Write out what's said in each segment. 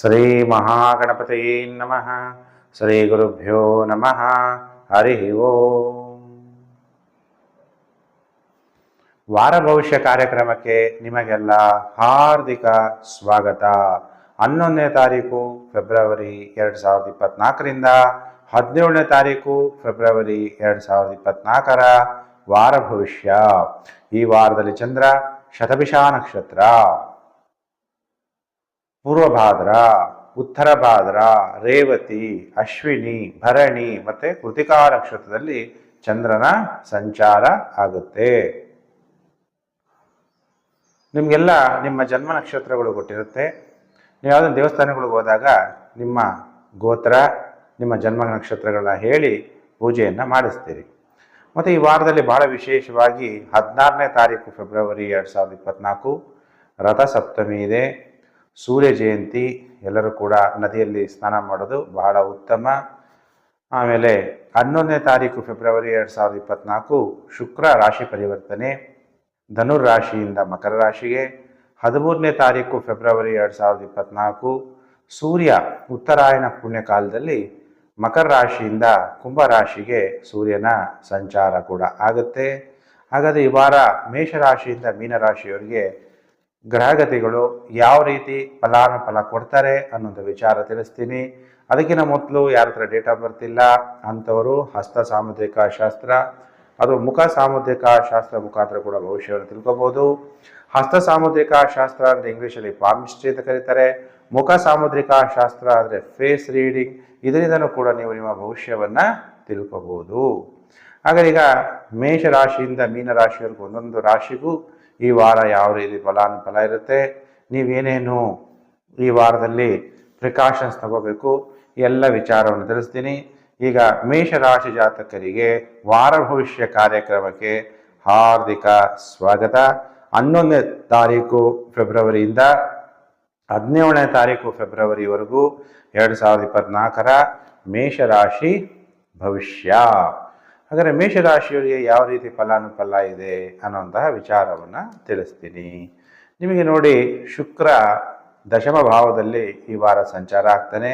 ಶ್ರೀ ಮಹಾಗಣಪತಯೇ ನಮಃ. ಶ್ರೀ ಗುರುಭ್ಯೋ ನಮಃ. ಹರಿ ಓಂ. ವಾರ ಭವಿಷ್ಯ ಕಾರ್ಯಕ್ರಮಕ್ಕೆ ನಿಮಗೆಲ್ಲ ಹಾರ್ದಿಕ ಸ್ವಾಗತ. ಹನ್ನೊಂದನೇ ತಾರೀಕು ಫೆಬ್ರವರಿ ಎರಡು ಸಾವಿರದ ಇಪ್ಪತ್ನಾಲ್ಕರಿಂದ ಹದಿನೇಳನೇ ತಾರೀಕು ಫೆಬ್ರವರಿ ಎರಡು ಸಾವಿರದ ಇಪ್ಪತ್ನಾಲ್ಕರ ವಾರ ಭವಿಷ್ಯ. ಈ ವಾರದಲ್ಲಿ ಚಂದ್ರ ಶತಭಿಷಾ ನಕ್ಷತ್ರ. ಪೂರ್ವಭಾದ್ರ ಉತ್ತರ ಭಾದ್ರ ರೇವತಿ, ಅಶ್ವಿನಿ, ಭರಣಿ ಮತ್ತೆ ಕೃತಿಕಾ ನಕ್ಷತ್ರದಲ್ಲಿ ಚಂದ್ರನ ಸಂಚಾರ ಆಗುತ್ತೆ. ನಿಮಗೆಲ್ಲ ನಿಮ್ಮ ಜನ್ಮ ನಕ್ಷತ್ರಗಳು ಕೊಟ್ಟಿರುತ್ತೆ ನೀವು ಯಾವುದೋ ದೇವಸ್ಥಾನಗಳಿಗೆ ಹೋದಾಗ ನಿಮ್ಮ ಗೋತ್ರ, ನಿಮ್ಮ ಜನ್ಮ ನಕ್ಷತ್ರಗಳನ್ನ ಹೇಳಿ ಪೂಜೆಯನ್ನು ಮಾಡಿಸ್ತೀರಿ. ಮತ್ತು ಈ ವಾರದಲ್ಲಿ ಬಹಳ ವಿಶೇಷವಾಗಿ ಹದಿನಾರನೇ ತಾರೀಕು ಫೆಬ್ರವರಿ ಎರಡು ಸಾವಿರದ ಇಪ್ಪತ್ನಾಲ್ಕು, ರಥಸಪ್ತಮಿ ಇದೆ. ಸೂರ್ಯ ಜಯಂತಿ, ಎಲ್ಲರೂ ಕೂಡ ನದಿಯಲ್ಲಿ ಸ್ನಾನ ಮಾಡೋದು ಬಹಳ ಉತ್ತಮ. ಆಮೇಲೆ ಹನ್ನೊಂದನೇ ತಾರೀಕು ಫೆಬ್ರವರಿ ಎರಡು ಸಾವಿರದ ಇಪ್ಪತ್ನಾಲ್ಕು, ಶುಕ್ರ ರಾಶಿ ಪರಿವರ್ತನೆ. ಧನುರ್ ರಾಶಿಯಿಂದ ಮಕರ ರಾಶಿಗೆ, ಹದಿಮೂರನೇ ತಾರೀಕು ಫೆಬ್ರವರಿ ಎರಡು ಸಾವಿರದ ಇಪ್ಪತ್ನಾಲ್ಕು, ಸೂರ್ಯ ಉತ್ತರಾಯಣ ಪುಣ್ಯಕಾಲದಲ್ಲಿ ಮಕರ ರಾಶಿಯಿಂದ ಕುಂಭ ರಾಶಿಗೆ ಸೂರ್ಯನ ಸಂಚಾರ ಕೂಡ ಆಗುತ್ತೆ. ಹಾಗಾದರೆ ಈ ವಾರ ಮೇಷರಾಶಿಯಿಂದ ಮೀನರಾಶಿಯವರಿಗೆ ಗ್ರಹಗತಿಗಳು ಯಾವ ರೀತಿ ಫಲಾನುಫಲ ಕೊಡ್ತಾರೆ ಅನ್ನೋದು ವಿಚಾರ ತಿಳಿಸ್ತೀನಿ. ಅದಕ್ಕಿಂತ ಮೊದಲು ಯಾರ ಹತ್ರ ಡೇಟ್ ಆಫ್ ಬರ್ತ್ ಅಂಥವರು ಹಸ್ತ ಸಾಮುದ್ರಿಕ ಶಾಸ್ತ್ರ, ಅದು ಮುಖ ಸಾಮುದ್ರಿಕ ಶಾಸ್ತ್ರ ಮುಖಾಂತರ ಕೂಡ ಭವಿಷ್ಯವನ್ನು ತಿಳ್ಕೊಬೋದು. ಹಸ್ತ ಸಾಮುದ್ರಿಕ ಶಾಸ್ತ್ರ ಅಂದರೆ ಇಂಗ್ಲೀಷಲ್ಲಿ ಪಾಮಿಸ್ಟ್ರಿ ಅಂತ ಕರೀತಾರೆ. ಮುಖ ಸಾಮುದ್ರಿಕ ಶಾಸ್ತ್ರ ಅಂದರೆ ಫೇಸ್ ರೀಡಿಂಗ್ ಇದರಿಂದನೂ ಕೂಡ ನೀವು ನಿಮ್ಮ ಭವಿಷ್ಯವನ್ನು ತಿಳ್ಕೊಬೋದು. ಹಾಗೆ ಈಗ ಮೇಷ ರಾಶಿಯಿಂದ ಮೀನ ರಾಶಿಯವರೆಗೂ ಒಂದೊಂದು ರಾಶಿಗೂ ಈ ವಾರ ಯಾವ ರೀತಿ ಫಲಾನುಫಲ ಇರುತ್ತೆ? ನೀವೇನೇನು ಈ ವಾರದಲ್ಲಿ ಪ್ರಿಕಾಷನ್ಸ್ ತಗೋಬೇಕು? ಎಲ್ಲ ವಿಚಾರವನ್ನು ತಿಳಿಸ್ತೀನಿ. ಈಗ ಮೇಷರಾಶಿ ಜಾತಕರಿಗೆ ವಾರ ಭವಿಷ್ಯ ಕಾರ್ಯಕ್ರಮಕ್ಕೆ ಹಾರ್ದಿಕ ಸ್ವಾಗತ. ಹನ್ನೊಂದನೇ ತಾರೀಕು ಫೆಬ್ರವರಿಯಿಂದ ಹದಿನೇಳನೇ ತಾರೀಕು ಫೆಬ್ರವರಿವರೆಗೂ ಎರಡು ಸಾವಿರದ ಇಪ್ಪತ್ನಾಲ್ಕರ ಮೇಷರಾಶಿ ಭವಿಷ್ಯ. ಹಾಗಾದರೆ ಮೇಷರಾಶಿಯವರಿಗೆ ಯಾವ ರೀತಿ ಫಲಾನುಫಲ ಇದೆ ಅನ್ನುವಂತಹ ವಿಚಾರವನ್ನು ತಿಳಿಸ್ತೀನಿ. ನಿಮಗೆ ನೋಡಿ ಶುಕ್ರ ದಶಮ ಭಾವದಲ್ಲಿ ಈ ವಾರ ಸಂಚಾರ ಆಗ್ತಾನೆ.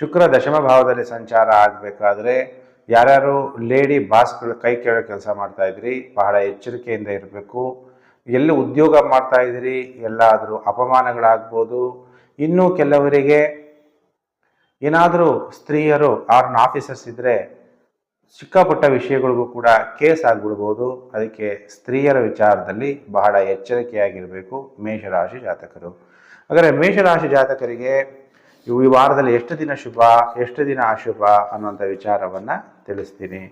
ಶುಕ್ರ ದಶಮ ಭಾವದಲ್ಲಿ ಸಂಚಾರ ಆಗಬೇಕಾದ್ರೆ ಯಾರ್ಯಾರು ಲೇಡಿ ಬಾಸ್ಗಳು ಕೈ ಕೆಳಗೆ ಕೆಲಸ ಮಾಡ್ತಾ ಇದ್ರಿ, ಬಹಳ ಎಚ್ಚರಿಕೆಯಿಂದ ಇರಬೇಕು. ಎಲ್ಲಿ ಉದ್ಯೋಗ ಮಾಡ್ತಾ ಇದ್ದೀರಿ ಎಲ್ಲಾದರೂ ಅಪಮಾನಗಳಾಗ್ಬೋದು. ಇನ್ನೂ ಕೆಲವರಿಗೆ ಏನಾದರೂ ಸ್ತ್ರೀಯರು ಆರ್ನ ಆಫೀಸರ್ಸ್ ಇದ್ದರೆ ಚಿಕ್ಕಪುಟ್ಟ ವಿಷಯಗಳಿಗೂ ಕೂಡ ಕೇಸ್ ಆಗಿಬಿಡ್ಬೋದು. ಅದಕ್ಕೆ ಸ್ತ್ರೀಯರ ವಿಚಾರದಲ್ಲಿ ಬಹಳ ಎಚ್ಚರಿಕೆಯಾಗಿರಬೇಕು ಮೇಷರಾಶಿ ಜಾತಕರು. ಹಾಗಾದರೆ ಮೇಷರಾಶಿ ಜಾತಕರಿಗೆ ಇವು ಈ ವಾರದಲ್ಲಿ ಎಷ್ಟು ದಿನ ಶುಭ, ಎಷ್ಟು ದಿನ ಅಶುಭ ಅನ್ನುವಂಥ ವಿಚಾರವನ್ನು ತಿಳಿಸ್ತೀನಿ.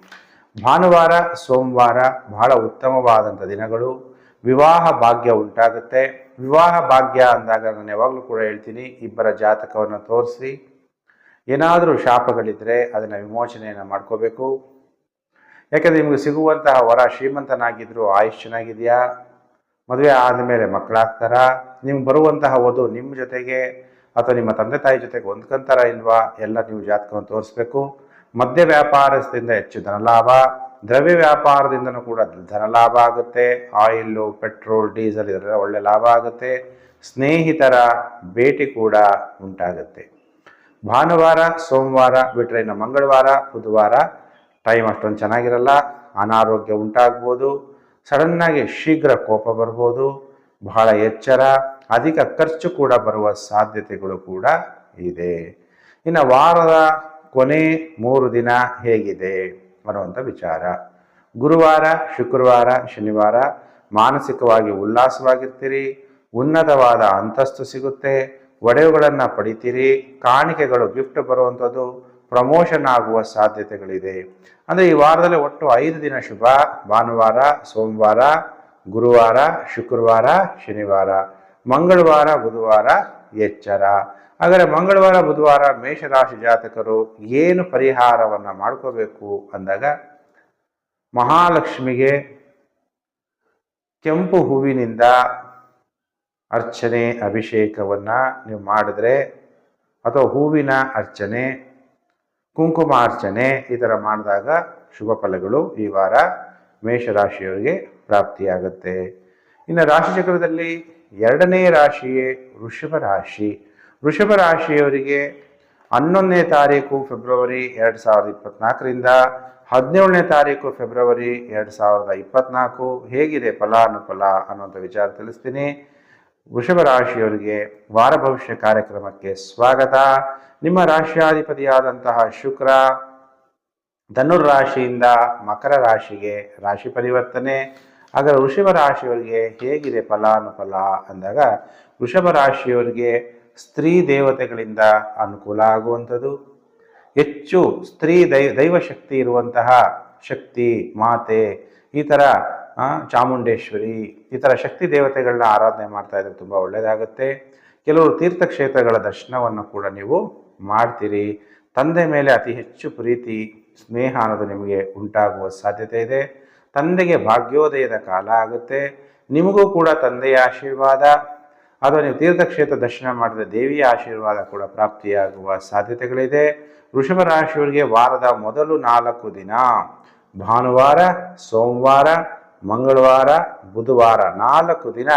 ಭಾನುವಾರ, ಸೋಮವಾರ ಬಹಳ ಉತ್ತಮವಾದಂಥ ದಿನಗಳು. ವಿವಾಹ ಭಾಗ್ಯ ಉಂಟಾಗುತ್ತೆ. ವಿವಾಹ ಭಾಗ್ಯ ಅಂದಾಗ ನಾನು ಯಾವಾಗಲೂ ಕೂಡ ಹೇಳ್ತೀನಿ, ಇಬ್ಬರ ಜಾತಕವನ್ನು ತೋರಿಸಿ. ಏನಾದರೂ ಶಾಪಗಳಿದ್ದರೆ ಅದನ್ನು ವಿಮೋಚನೆಯನ್ನು ಮಾಡ್ಕೋಬೇಕು. ಯಾಕಂದರೆ ನಿಮಗೆ ಸಿಗುವಂತಹ ವರ ಶ್ರೀಮಂತನಾಗಿದ್ರು, ಆಯುಷ್ ಚೆನ್ನಾಗಿದೆಯಾ? ಮದುವೆ ಆದಮೇಲೆ ಮಕ್ಕಳಾಗ್ತಾರಾ? ನಿಮ್ಗೆ ಬರುವಂತಹ ವಧು ನಿಮ್ಮ ಜೊತೆಗೆ ಅಥವಾ ನಿಮ್ಮ ತಂದೆ ತಾಯಿ ಜೊತೆಗೆ ಹೊಂದ್ಕೊಂತಾರ ಇಲ್ವಾ? ಎಲ್ಲ ನೀವು ಜಾತಕವನ್ನು ತೋರಿಸ್ಬೇಕು. ಮದ್ಯ ವ್ಯಾಪಾರದಿಂದ ಹೆಚ್ಚು ಧನಲಾಭ, ದ್ರವ್ಯ ವ್ಯಾಪಾರದಿಂದನೂ ಕೂಡ ಧನಲಾಭ ಆಗುತ್ತೆ. ಆಯಿಲ್ಲು ಪೆಟ್ರೋಲ್, ಡೀಸೆಲ್ ಇದೆಲ್ಲ ಒಳ್ಳೆ ಲಾಭ ಆಗುತ್ತೆ. ಸ್ನೇಹಿತರ ಭೇಟಿ ಕೂಡ ಉಂಟಾಗುತ್ತೆ. ಭಾನುವಾರ, ಸೋಮವಾರ ಬಿಟ್ಟರೆ ಇನ್ನು ಮಂಗಳವಾರ, ಬುಧವಾರ ಟೈಮ್ ಅಷ್ಟೊಂದು ಚೆನ್ನಾಗಿರಲ್ಲ, ಅನಾರೋಗ್ಯ ಉಂಟಾಗ್ಬೋದು, ಸಡನ್ನಾಗಿ ಶೀಘ್ರ ಕೋಪ ಬರ್ಬೋದು, ಬಹಳ ಎಚ್ಚರ, ಅಧಿಕ ಖರ್ಚು ಕೂಡ ಬರುವ ಸಾಧ್ಯತೆಗಳು ಕೂಡ ಇದೆ. ಇನ್ನು ವಾರದ ಕೊನೆ ಮೂರು ದಿನ ಹೇಗಿದೆ ಅನ್ನುವಂಥ ವಿಚಾರ. ಗುರುವಾರ, ಶುಕ್ರವಾರ, ಶನಿವಾರ ಮಾನಸಿಕವಾಗಿ ಉಲ್ಲಾಸವಾಗಿರ್ತೀರಿ, ಉನ್ನತವಾದ ಅಂತಸ್ತು ಸಿಗುತ್ತೆ, ಒಡೆವುಗಳನ್ನು ಪಡಿತೀರಿ, ಕಾಣಿಕೆಗಳು ಗಿಫ್ಟ್ ಬರುವಂಥದ್ದು ಪ್ರಮೋಷನ್ ಆಗುವ ಸಾಧ್ಯತೆಗಳಿದೆ. ಅಂದರೆ ಈ ವಾರದಲ್ಲಿ ಒಟ್ಟು ಐದು ದಿನ ಶುಭ. ಭಾನುವಾರ, ಸೋಮವಾರ, ಗುರುವಾರ, ಶುಕ್ರವಾರ, ಶನಿವಾರ. ಮಂಗಳವಾರ, ಬುಧವಾರ, ಎಚ್ಚರ. ಹಾಗಾದರೆ ಮಂಗಳವಾರ, ಬುಧವಾರ ಮೇಷರಾಶಿ ಜಾತಕರು ಏನು ಪರಿಹಾರವನ್ನು ಮಾಡ್ಕೋಬೇಕು ಅಂದಾಗ ಮಹಾಲಕ್ಷ್ಮಿಗೆ ಕೆಂಪು ಹೂವಿನಿಂದ ಅರ್ಚನೆ, ಅಭಿಷೇಕವನ್ನು ನೀವು ಮಾಡಿದ್ರೆ ಅಥವಾ ಹೂವಿನ ಅರ್ಚನೆ ಕುಂಕುಮ ಅರ್ಚನೆ ಈ ಥರ ಮಾಡಿದಾಗ ಶುಭ ಫಲಗಳು ಈ ವಾರ ಮೇಷರಾಶಿಯವರಿಗೆ ಪ್ರಾಪ್ತಿಯಾಗುತ್ತೆ. ಇನ್ನು ರಾಶಿಚಕ್ರದಲ್ಲಿ ಎರಡನೇ ರಾಶಿಯೇ ವೃಷಭ ರಾಶಿ. ವೃಷಭ ರಾಶಿಯವರಿಗೆ ಹನ್ನೊಂದನೇ ತಾರೀಕು ಫೆಬ್ರವರಿ ಎರಡು ಸಾವಿರದ ಇಪ್ಪತ್ನಾಲ್ಕರಿಂದ ಹದಿನೇಳನೇ ತಾರೀಕು ಫೆಬ್ರವರಿ ಎರಡು ಸಾವಿರದ ಇಪ್ಪತ್ನಾಲ್ಕು ಹೇಗಿದೆ ಫಲಾನುಫಲ ಅನ್ನುವಂಥ ವಿಚಾರ ತಿಳಿಸ್ತೀನಿ. ವೃಷಭ ರಾಶಿಯವರಿಗೆ ವಾರ ಭವಿಷ್ಯ ಕಾರ್ಯಕ್ರಮಕ್ಕೆ ಸ್ವಾಗತ. ನಿಮ್ಮ ರಾಶಿಯಾಧಿಪತಿಯಾದಂತಹ ಶುಕ್ರ ಧನುರ್ ರಾಶಿಯಿಂದ ಮಕರ ರಾಶಿಗೆ ರಾಶಿ ಪರಿವರ್ತನೆ. ಆಗ ವೃಷಭ ರಾಶಿಯವರಿಗೆ ಹೇಗಿದೆ ಫಲಾನುಫಲ ಅಂದಾಗ ವೃಷಭ ರಾಶಿಯವರಿಗೆ ಸ್ತ್ರೀ ದೇವತೆಗಳಿಂದ ಅನುಕೂಲ ಆಗುವಂಥದ್ದು. ಹೆಚ್ಚು ಸ್ತ್ರೀ ದೈ ದೈವಶಕ್ತಿ ಇರುವಂತಹ ಶಕ್ತಿ, ಮಾತೆ, ಈ ಥರ ಚಾಮುಂಡೇಶ್ವರಿ ಈ ಥರ ಶಕ್ತಿ ದೇವತೆಗಳನ್ನ ಆರಾಧನೆ ಮಾಡ್ತಾ ಇದ್ರೆ ತುಂಬ ಒಳ್ಳೆಯದಾಗುತ್ತೆ ಕೆಲವರು ತೀರ್ಥಕ್ಷೇತ್ರಗಳ ದರ್ಶನವನ್ನು ಕೂಡ ನೀವು ಮಾಡ್ತೀರಿ. ತಂದೆ ಮೇಲೆ ಅತಿ ಹೆಚ್ಚು ಪ್ರೀತಿ, ಸ್ನೇಹ ಅನ್ನೋದು ನಿಮಗೆ ಉಂಟಾಗುವ ಸಾಧ್ಯತೆ ಇದೆ. ತಂದೆಗೆ ಭಾಗ್ಯೋದಯದ ಕಾಲ ಆಗುತ್ತೆ. ನಿಮಗೂ ಕೂಡ ತಂದೆಯ ಆಶೀರ್ವಾದ. ಅಥವಾ ನೀವು ತೀರ್ಥಕ್ಷೇತ್ರ ದರ್ಶನ ಮಾಡಿದ ದೇವಿಯ ಆಶೀರ್ವಾದ ಕೂಡ ಪ್ರಾಪ್ತಿಯಾಗುವ ಸಾಧ್ಯತೆಗಳಿದೆ. ವೃಷಭ ರಾಶಿಯವರಿಗೆ ವಾರದ ಮೊದಲು ನಾಲ್ಕು ದಿನ. ಭಾನುವಾರ, ಸೋಮವಾರ ಮಂಗಳವಾರ, ಬುಧವಾರ ನಾಲ್ಕು ದಿನ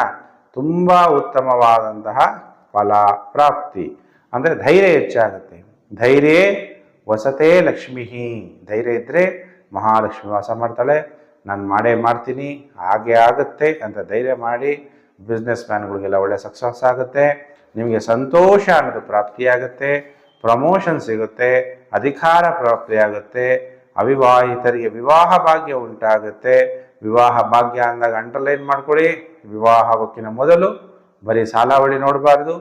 ತುಂಬ ಉತ್ತಮವಾದಂತಹ ಫಲ ಪ್ರಾಪ್ತಿ. ಅಂದರೆ ಧೈರ್ಯ ಹೆಚ್ಚಾಗುತ್ತೆ. ಧೈರ್ಯ ವಸತೇ ಲಕ್ಷ್ಮೀ ಧೈರ್ಯ ಇದ್ದರೆ ಮಹಾಲಕ್ಷ್ಮಿ ವಾಸ ಮಾಡ್ತಾಳೆ. ನಾನು ಮಾಡೇ ಮಾಡ್ತೀನಿ, ಹಾಗೆ ಆಗುತ್ತೆ ಅಂತ ಧೈರ್ಯ ಮಾಡಿ ಬಿಸ್ನೆಸ್ ಮ್ಯಾನ್ಗಳಿಗೆಲ್ಲ ಒಳ್ಳೆ ಸಕ್ಸಸ್ ಆಗುತ್ತೆ. ನಿಮಗೆ ಸಂತೋಷ ಅನ್ನೋದು ಪ್ರಾಪ್ತಿಯಾಗುತ್ತೆ. ಪ್ರಮೋಷನ್ ಸಿಗುತ್ತೆ, ಅಧಿಕಾರ ಪ್ರಾಪ್ತಿಯಾಗುತ್ತೆ. ಅವಿವಾಹಿತರಿಗೆ ವಿವಾಹ ಭಾಗ್ಯ ಉಂಟಾಗುತ್ತೆ. ವಿವಾಹ ಭಾಗ್ಯ ಅಂದಾಗ ಅಂಡರ್ಲೈನ್ ಮಾಡ್ಕೊಳ್ಳಿ ವಿವಾಹ ಆಗೋಕ್ಕಿಂತ ಮೊದಲು ಬರೀ ಸಾಲಾವಳಿ ನೋಡಬಾರ್ದು.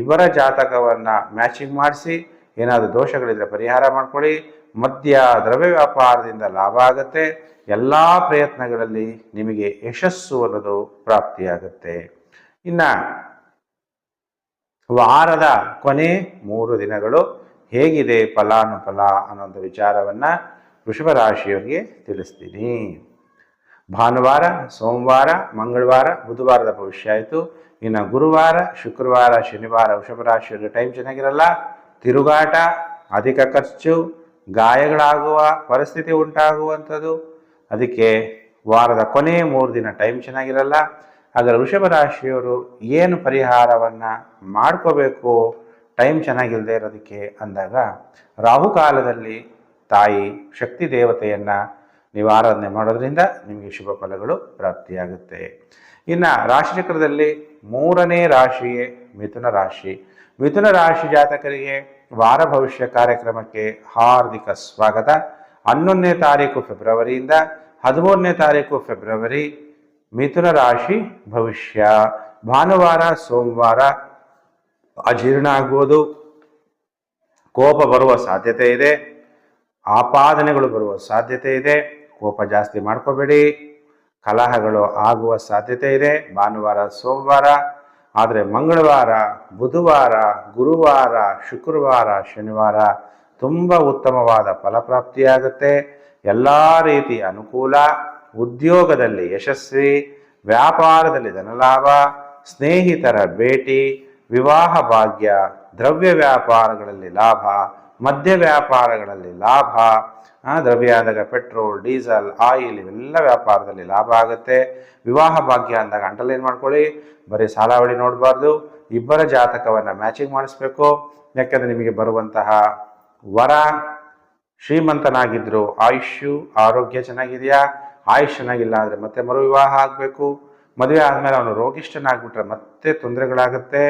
ಇವರ ಜಾತಕವನ್ನು ಮ್ಯಾಚಿಂಗ್ ಮಾಡಿಸಿ ಏನಾದರೂ ದೋಷಗಳಿದ್ರೆ ಪರಿಹಾರ ಮಾಡ್ಕೊಳ್ಳಿ ಮದ್ಯ, ದ್ರವ್ಯ ವ್ಯಾಪಾರದಿಂದ ಲಾಭ ಆಗುತ್ತೆ. ಎಲ್ಲ ಪ್ರಯತ್ನಗಳಲ್ಲಿ ನಿಮಗೆ ಯಶಸ್ಸು ಅನ್ನೋದು ಪ್ರಾಪ್ತಿಯಾಗುತ್ತೆ. ಇನ್ನು ವಾರದ ಕೊನೆ ಮೂರು ದಿನಗಳು ಹೇಗಿದೆ ಫಲಾನುಫಲ ಅನ್ನೋಂಥ ವಿಚಾರವನ್ನು ವೃಷಭ ರಾಶಿಯವರಿಗೆ ತಿಳಿಸ್ತೀನಿ. ಭಾನುವಾರ, ಸೋಮವಾರ, ಮಂಗಳವಾರ, ಬುಧವಾರದ ಭವಿಷ್ಯ ಆಯಿತು. ಇನ್ನು ಗುರುವಾರ, ಶುಕ್ರವಾರ, ಶನಿವಾರ, ವೃಷಭ ರಾಶಿಯವರಿಗೆ ಟೈಮ್ ಚೆನ್ನಾಗಿರಲ್ಲ. ತಿರುಗಾಟ, ಅಧಿಕ ಖರ್ಚು, ಗಾಯಗಳಾಗುವ ಪರಿಸ್ಥಿತಿ ಉಂಟಾಗುವಂಥದ್ದು. ಅದಕ್ಕೆ ವಾರದ ಕೊನೆ ಮೂರು ದಿನ ಟೈಮ್ ಚೆನ್ನಾಗಿರಲ್ಲ. ಆದರೆ ವೃಷಭ ರಾಶಿಯವರು ಏನು ಪರಿಹಾರವನ್ನು ಮಾಡ್ಕೋಬೇಕು? ಟೈಮ್ ಚೆನ್ನಾಗಿಲ್ಲದೆ ಇರೋದಕ್ಕೆ ಅಂದಾಗ ರಾಹುಕಾಲದಲ್ಲಿ ತಾಯಿ ಶಕ್ತಿ ದೇವತೆಯನ್ನು ನೀವು ಆರಾಧನೆ ಮಾಡೋದ್ರಿಂದ ನಿಮಗೆ ಶುಭ ಫಲಗಳು ಪ್ರಾಪ್ತಿಯಾಗುತ್ತೆ. ಇನ್ನು ರಾಶಿಚಕ್ರದಲ್ಲಿ ಮೂರನೇ ರಾಶಿಯೇ ಮಿಥುನ ರಾಶಿ. ಮಿಥುನ ರಾಶಿ ಜಾತಕರಿಗೆ ವಾರ ಭವಿಷ್ಯ ಕಾರ್ಯಕ್ರಮಕ್ಕೆ ಹಾರ್ದಿಕ ಸ್ವಾಗತ. ಹನ್ನೊಂದನೇ ತಾರೀಕು ಫೆಬ್ರವರಿಯಿಂದ ಹದಿಮೂರನೇ ತಾರೀಕು ಫೆಬ್ರವರಿ ಮಿಥುನ ರಾಶಿ ಭವಿಷ್ಯ. ಭಾನುವಾರ, ಸೋಮವಾರ ಅಜೀರ್ಣ ಆಗ್ಬೋದು. ಕೋಪ ಬರುವ ಸಾಧ್ಯತೆ ಇದೆ. ಆಪಾದನೆಗಳು ಬರುವ ಸಾಧ್ಯತೆ ಇದೆ. ಕೋಪ ಜಾಸ್ತಿ ಮಾಡ್ಕೋಬೇಡಿ. ಕಲಹಗಳು ಆಗುವ ಸಾಧ್ಯತೆ ಇದೆ. ಭಾನುವಾರ, ಸೋಮವಾರ, ಆದರೆ ಮಂಗಳವಾರ, ಬುಧವಾರ, ಗುರುವಾರ, ಶುಕ್ರವಾರ, ಶನಿವಾರ ತುಂಬ ಉತ್ತಮವಾದ ಫಲಪ್ರಾಪ್ತಿಯಾಗುತ್ತೆ. ಎಲ್ಲ ರೀತಿಯ ಅನುಕೂಲ, ಉದ್ಯೋಗದಲ್ಲಿ ಯಶಸ್ವಿ, ವ್ಯಾಪಾರದಲ್ಲಿ ಧನಲಾಭ, ಸ್ನೇಹಿತರ ಭೇಟಿ, ವಿವಾಹ ಭಾಗ್ಯ, ದ್ರವ್ಯ ವ್ಯಾಪಾರಗಳಲ್ಲಿ ಲಾಭ, ಮದ್ಯ ವ್ಯಾಪಾರಗಳಲ್ಲಿ ಲಾಭ ಆ, ದ್ರವ್ಯ ಅಂದಾಗ ಪೆಟ್ರೋಲ್ ಡೀಸೆಲ್ ಆಯಿಲ್ ಇವೆಲ್ಲ ವ್ಯಾಪಾರದಲ್ಲಿ ಲಾಭ ಆಗುತ್ತೆ. ವಿವಾಹ ಭಾಗ್ಯ ಅಂದಾಗ ಏನು ಮಾಡ್ಕೊಳ್ಳಿ? ಬರೀ ಸಾಲಾವಳಿ ನೋಡಬಾರ್ದು. ಇಬ್ಬರ ಜಾತಕವನ್ನು ಮ್ಯಾಚಿಂಗ್ ಮಾಡಿಸ್ಬೇಕು. ಯಾಕಂದರೆ ನಿಮಗೆ ಬರುವಂತಹ ವರ ಶ್ರೀಮಂತನಾಗಿದ್ದರು ಆಯುಷ್ಯು ಆರೋಗ್ಯ ಚೆನ್ನಾಗಿದೆಯಾ? ಆಯುಷ್ ಚೆನ್ನಾಗಿಲ್ಲ ಅಂದರೆ ಮತ್ತೆ ಮರು ವಿವಾಹ ಆಗಬೇಕು. ಮದುವೆ ಆದಮೇಲೆ ಅವನು ರೋಗಿಷ್ಠನಾಗ್ಬಿಟ್ರೆ ಮತ್ತೆ ತೊಂದರೆಗಳಾಗುತ್ತೆ.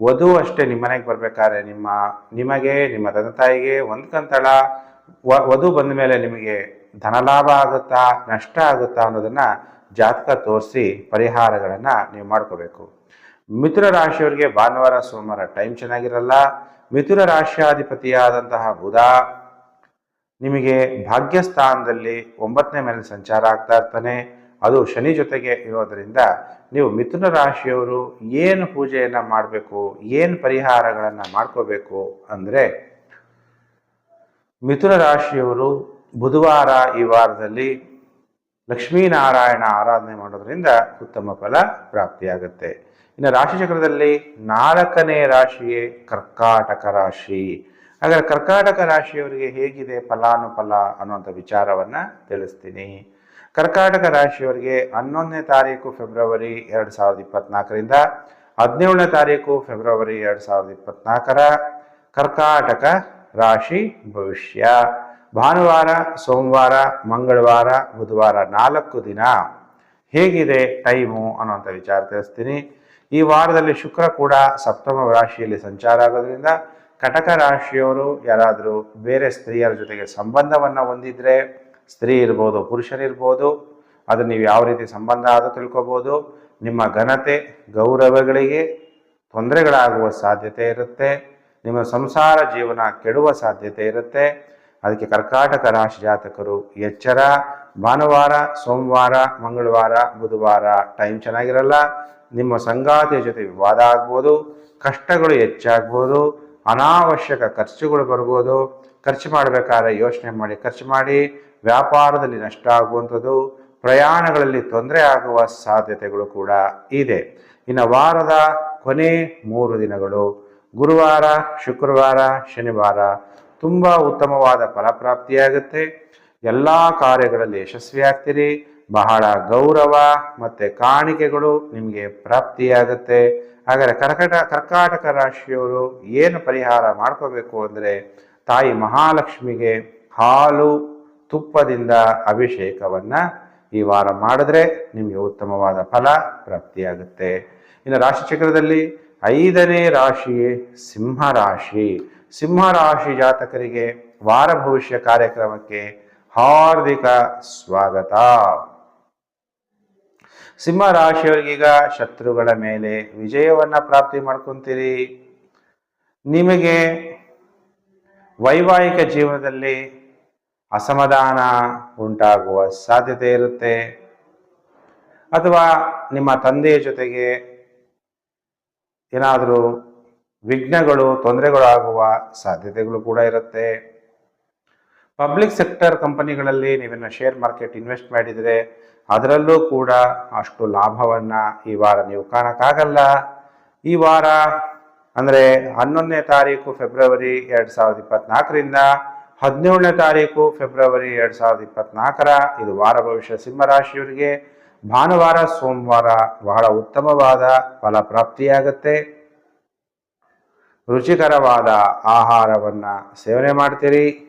ವಧು ಅಷ್ಟೇ ನಿಮ್ಮ ಮನೆಗೆ ಬರಬೇಕಾದ್ರೆ ನಿಮ್ಮ ನಿಮಗೆ ನಿಮ್ಮ ತಂದೆ ತಾಯಿಗೆ ಹೊಂದ್ಕಂತಳ ವಧು ಬಂದ ಮೇಲೆ ನಿಮಗೆ ಧನಲಾಭ ಆಗುತ್ತಾ, ನಷ್ಟ ಆಗುತ್ತಾ ಅನ್ನೋದನ್ನು ಜಾತಕ ತೋರಿಸಿ ಪರಿಹಾರಗಳನ್ನು ನೀವು ಮಾಡ್ಕೋಬೇಕು. ಮಿಥುನ ರಾಶಿಯವರಿಗೆ ಭಾನುವಾರ, ಸೋಮವಾರ ಟೈಮ್ ಚೆನ್ನಾಗಿರಲ್ಲ. ಮಿಥುನ ರಾಶಿಯಾಧಿಪತಿಯಾದಂತಹ ಬುಧ ನಿಮಗೆ ಭಾಗ್ಯಸ್ಥಾನದಲ್ಲಿ ಒಂಬತ್ತನೇ ಮೇಲೆ ಸಂಚಾರ ಆಗ್ತಾ ಇರ್ತಾನೆ. ಅದು ಶನಿ ಜೊತೆಗೆ ಇರೋದರಿಂದ ನೀವು ಮಿಥುನ ರಾಶಿಯವರು ಏನು ಪೂಜೆಯನ್ನು ಮಾಡಬೇಕು, ಏನು ಪರಿಹಾರಗಳನ್ನು ಮಾಡ್ಕೋಬೇಕು ಅಂದರೆ ಮಿಥುನ ರಾಶಿಯವರು ಬುಧವಾರ ಈ ವಾರದಲ್ಲಿ ಲಕ್ಷ್ಮೀನಾರಾಯಣ ಆರಾಧನೆ ಮಾಡೋದ್ರಿಂದ ಉತ್ತಮ ಫಲ ಪ್ರಾಪ್ತಿಯಾಗುತ್ತೆ. ಇನ್ನು ರಾಶಿಚಕ್ರದಲ್ಲಿ ನಾಲ್ಕನೇ ರಾಶಿಯೇ ಕರ್ಕಾಟಕ ರಾಶಿ. ಹಾಗಾದ್ರೆ ಕರ್ಕಾಟಕ ರಾಶಿಯವರಿಗೆ ಹೇಗಿದೆ ಫಲಾನುಫಲ ಅನ್ನುವಂಥ ವಿಚಾರವನ್ನು ತಿಳಿಸ್ತೀನಿ. ಕರ್ಕಾಟಕ ರಾಶಿಯವರಿಗೆ ಹನ್ನೊಂದನೇ ತಾರೀಕು ಫೆಬ್ರವರಿ ಎರಡು ಸಾವಿರದ ಇಪ್ಪತ್ನಾಲ್ಕರಿಂದ ಹದಿನೇಳನೇ ತಾರೀಕು ಫೆಬ್ರವರಿ ಎರಡು ಸಾವಿರದ ಇಪ್ಪತ್ನಾಲ್ಕರ ಕರ್ಕಾಟಕ ರಾಶಿ ಭವಿಷ್ಯ. ಭಾನುವಾರ, ಸೋಮವಾರ, ಮಂಗಳವಾರ, ಬುಧವಾರ ನಾಲ್ಕು ದಿನ. ಹೇಗಿದೆ ಟೈಮು ಅನ್ನುವಂಥ ವಿಚಾರ ತಿಳಿಸ್ತೀನಿ. ಈ ವಾರದಲ್ಲಿ ಶುಕ್ರ ಕೂಡ ಸಪ್ತಮ ರಾಶಿಯಲ್ಲಿ ಸಂಚಾರ ಆಗೋದ್ರಿಂದ ಕಟಕ ರಾಶಿಯವರು ಯಾರಾದರೂ ಬೇರೆ ಸ್ತ್ರೀಯರ ಜೊತೆಗೆ ಸಂಬಂಧವನ್ನು ಹೊಂದಿದ್ರೆ ಸ್ತ್ರೀ ಇರ್ಬೋದು ಪುರುಷರಿರ್ಬೋದು ಅದು ನೀವು ಯಾವ ರೀತಿ ಸಂಬಂಧ ಆದರೂ ತಿಳ್ಕೊಬೋದು. ನಿಮ್ಮ ಘನತೆ ಗೌರವಗಳಿಗೆ ತೊಂದರೆಗಳಾಗುವ ಸಾಧ್ಯತೆ ಇರುತ್ತೆ. ನಿಮ್ಮ ಸಂಸಾರ ಜೀವನ ಕೆಡುವ ಸಾಧ್ಯತೆ ಇರುತ್ತೆ. ಅದಕ್ಕೆ ಕರ್ಕಾಟಕ ರಾಶಿ ಜಾತಕರು, ಎಚ್ಚರ. ಭಾನುವಾರ, ಸೋಮವಾರ, ಮಂಗಳವಾರ, ಬುಧವಾರ ಟೈಮ್ ಚೆನ್ನಾಗಿರಲ್ಲ. ನಿಮ್ಮ ಸಂಗಾತಿಯ ಜೊತೆ ವಿವಾದ ಆಗ್ಬೋದು, ಕಷ್ಟಗಳು ಹೆಚ್ಚಾಗ್ಬೋದು, ಅನಾವಶ್ಯಕ ಖರ್ಚುಗಳು ಬರ್ಬೋದು. ಖರ್ಚು ಮಾಡಬೇಕಾದ್ರೆ ಯೋಚನೆ ಮಾಡಿ, ಖರ್ಚು ಮಾಡಿ, ವ್ಯಾಪಾರದಲ್ಲಿ ನಷ್ಟ ಆಗುವಂಥದ್ದು, ಪ್ರಯಾಣಗಳಲ್ಲಿ ತೊಂದರೆ ಆಗುವ ಸಾಧ್ಯತೆಗಳು ಕೂಡ ಇದೆ. ಇನ್ನು ವಾರದ ಕೊನೆ ಮೂರು ದಿನಗಳು ಗುರುವಾರ, ಶುಕ್ರವಾರ, ಶನಿವಾರ ತುಂಬ ಉತ್ತಮವಾದ ಫಲಪ್ರಾಪ್ತಿಯಾಗುತ್ತೆ. ಎಲ್ಲ ಕಾರ್ಯಗಳಲ್ಲಿ ಯಶಸ್ವಿಯಾಗ್ತೀರಿ. ಬಹಳ ಗೌರವ ಮತ್ತು ಕಾಣಿಕೆಗಳು ನಿಮಗೆ ಪ್ರಾಪ್ತಿಯಾಗುತ್ತೆ. ಹಾಗಾದರೆ ಕರ್ಕಟ, ಕರ್ಕಾಟಕ ರಾಶಿಯವರು ಏನು ಪರಿಹಾರ ಮಾಡ್ಕೋಬೇಕು ಅಂದರೆ ತಾಯಿ ಮಹಾಲಕ್ಷ್ಮಿಗೆ ಹಾಲು, ತುಪ್ಪದಿಂದ ಅಭಿಷೇಕವನ್ನು ಈ ವಾರ ಮಾಡಿದ್ರೆ ನಿಮಗೆ ಉತ್ತಮವಾದ ಫಲ ಪ್ರಾಪ್ತಿಯಾಗುತ್ತೆ. ಇನ್ನು ರಾಶಿ ಚಕ್ರದಲ್ಲಿ ಐದನೇ ರಾಶಿ. ಸಿಂಹ ರಾಶಿ ಜಾತಕರಿಗೆ ವಾರ ಭವಿಷ್ಯ ಕಾರ್ಯಕ್ರಮಕ್ಕೆ ಹಾರ್ದಿಕ ಸ್ವಾಗತ. ಸಿಂಹ ರಾಶಿಯವರಿಗೀಗ ಶತ್ರುಗಳ ಮೇಲೆ ವಿಜಯವನ್ನ ಪ್ರಾಪ್ತಿ ಮಾಡ್ಕೊಂತೀರಿ. ನಿಮಗೆ ವೈವಾಹಿಕ ಜೀವನದಲ್ಲಿ ಅಸಮಾಧಾನ ಉಂಟಾಗುವ ಸಾಧ್ಯತೆ ಇರುತ್ತೆ. ಅಥವಾ ನಿಮ್ಮ ತಂದೆಯ ಜೊತೆಗೆ ಏನಾದರೂ ವಿಘ್ನಗಳು, ತೊಂದರೆಗಳಾಗುವ ಸಾಧ್ಯತೆಗಳು ಕೂಡ ಇರುತ್ತೆ. ಪಬ್ಲಿಕ್ ಸೆಕ್ಟರ್ ಕಂಪನಿಗಳಲ್ಲಿ ನೀವೇನ ಶೇರ್ ಮಾರ್ಕೆಟ್ ಇನ್ವೆಸ್ಟ್ ಮಾಡಿದರೆ ಅದರಲ್ಲೂ ಕೂಡ ಅಷ್ಟು ಲಾಭವನ್ನು ಈ ವಾರ ನೀವು ಕಾಣಕ್ಕಾಗಲ್ಲ. ಈ ವಾರ ಅಂದರೆ ಹನ್ನೊಂದನೇ ತಾರೀಕು ಫೆಬ್ರವರಿ ಎರಡು ಸಾವಿರದ ಇಪ್ಪತ್ನಾಲ್ಕರಿಂದ ಹದಿನೇಳನೇ ತಾರೀಕು ಫೆಬ್ರವರಿ ಎರಡು ಸಾವಿರದ ಇಪ್ಪತ್ನಾಲ್ಕರ ಇದು ವಾರ ಭವಿಷ್ಯ ಸಿಂಹರಾಶಿಯವರಿಗೆ ಭಾನುವಾರ, ಸೋಮವಾರ ಬಹಳ ಉತ್ತಮವಾದ ಫಲ ಪ್ರಾಪ್ತಿಯಾಗುತ್ತೆ. ರುಚಿಕರವಾದ ಆಹಾರವನ್ನು ಸೇವನೆ ಮಾಡ್ತೀರಿ.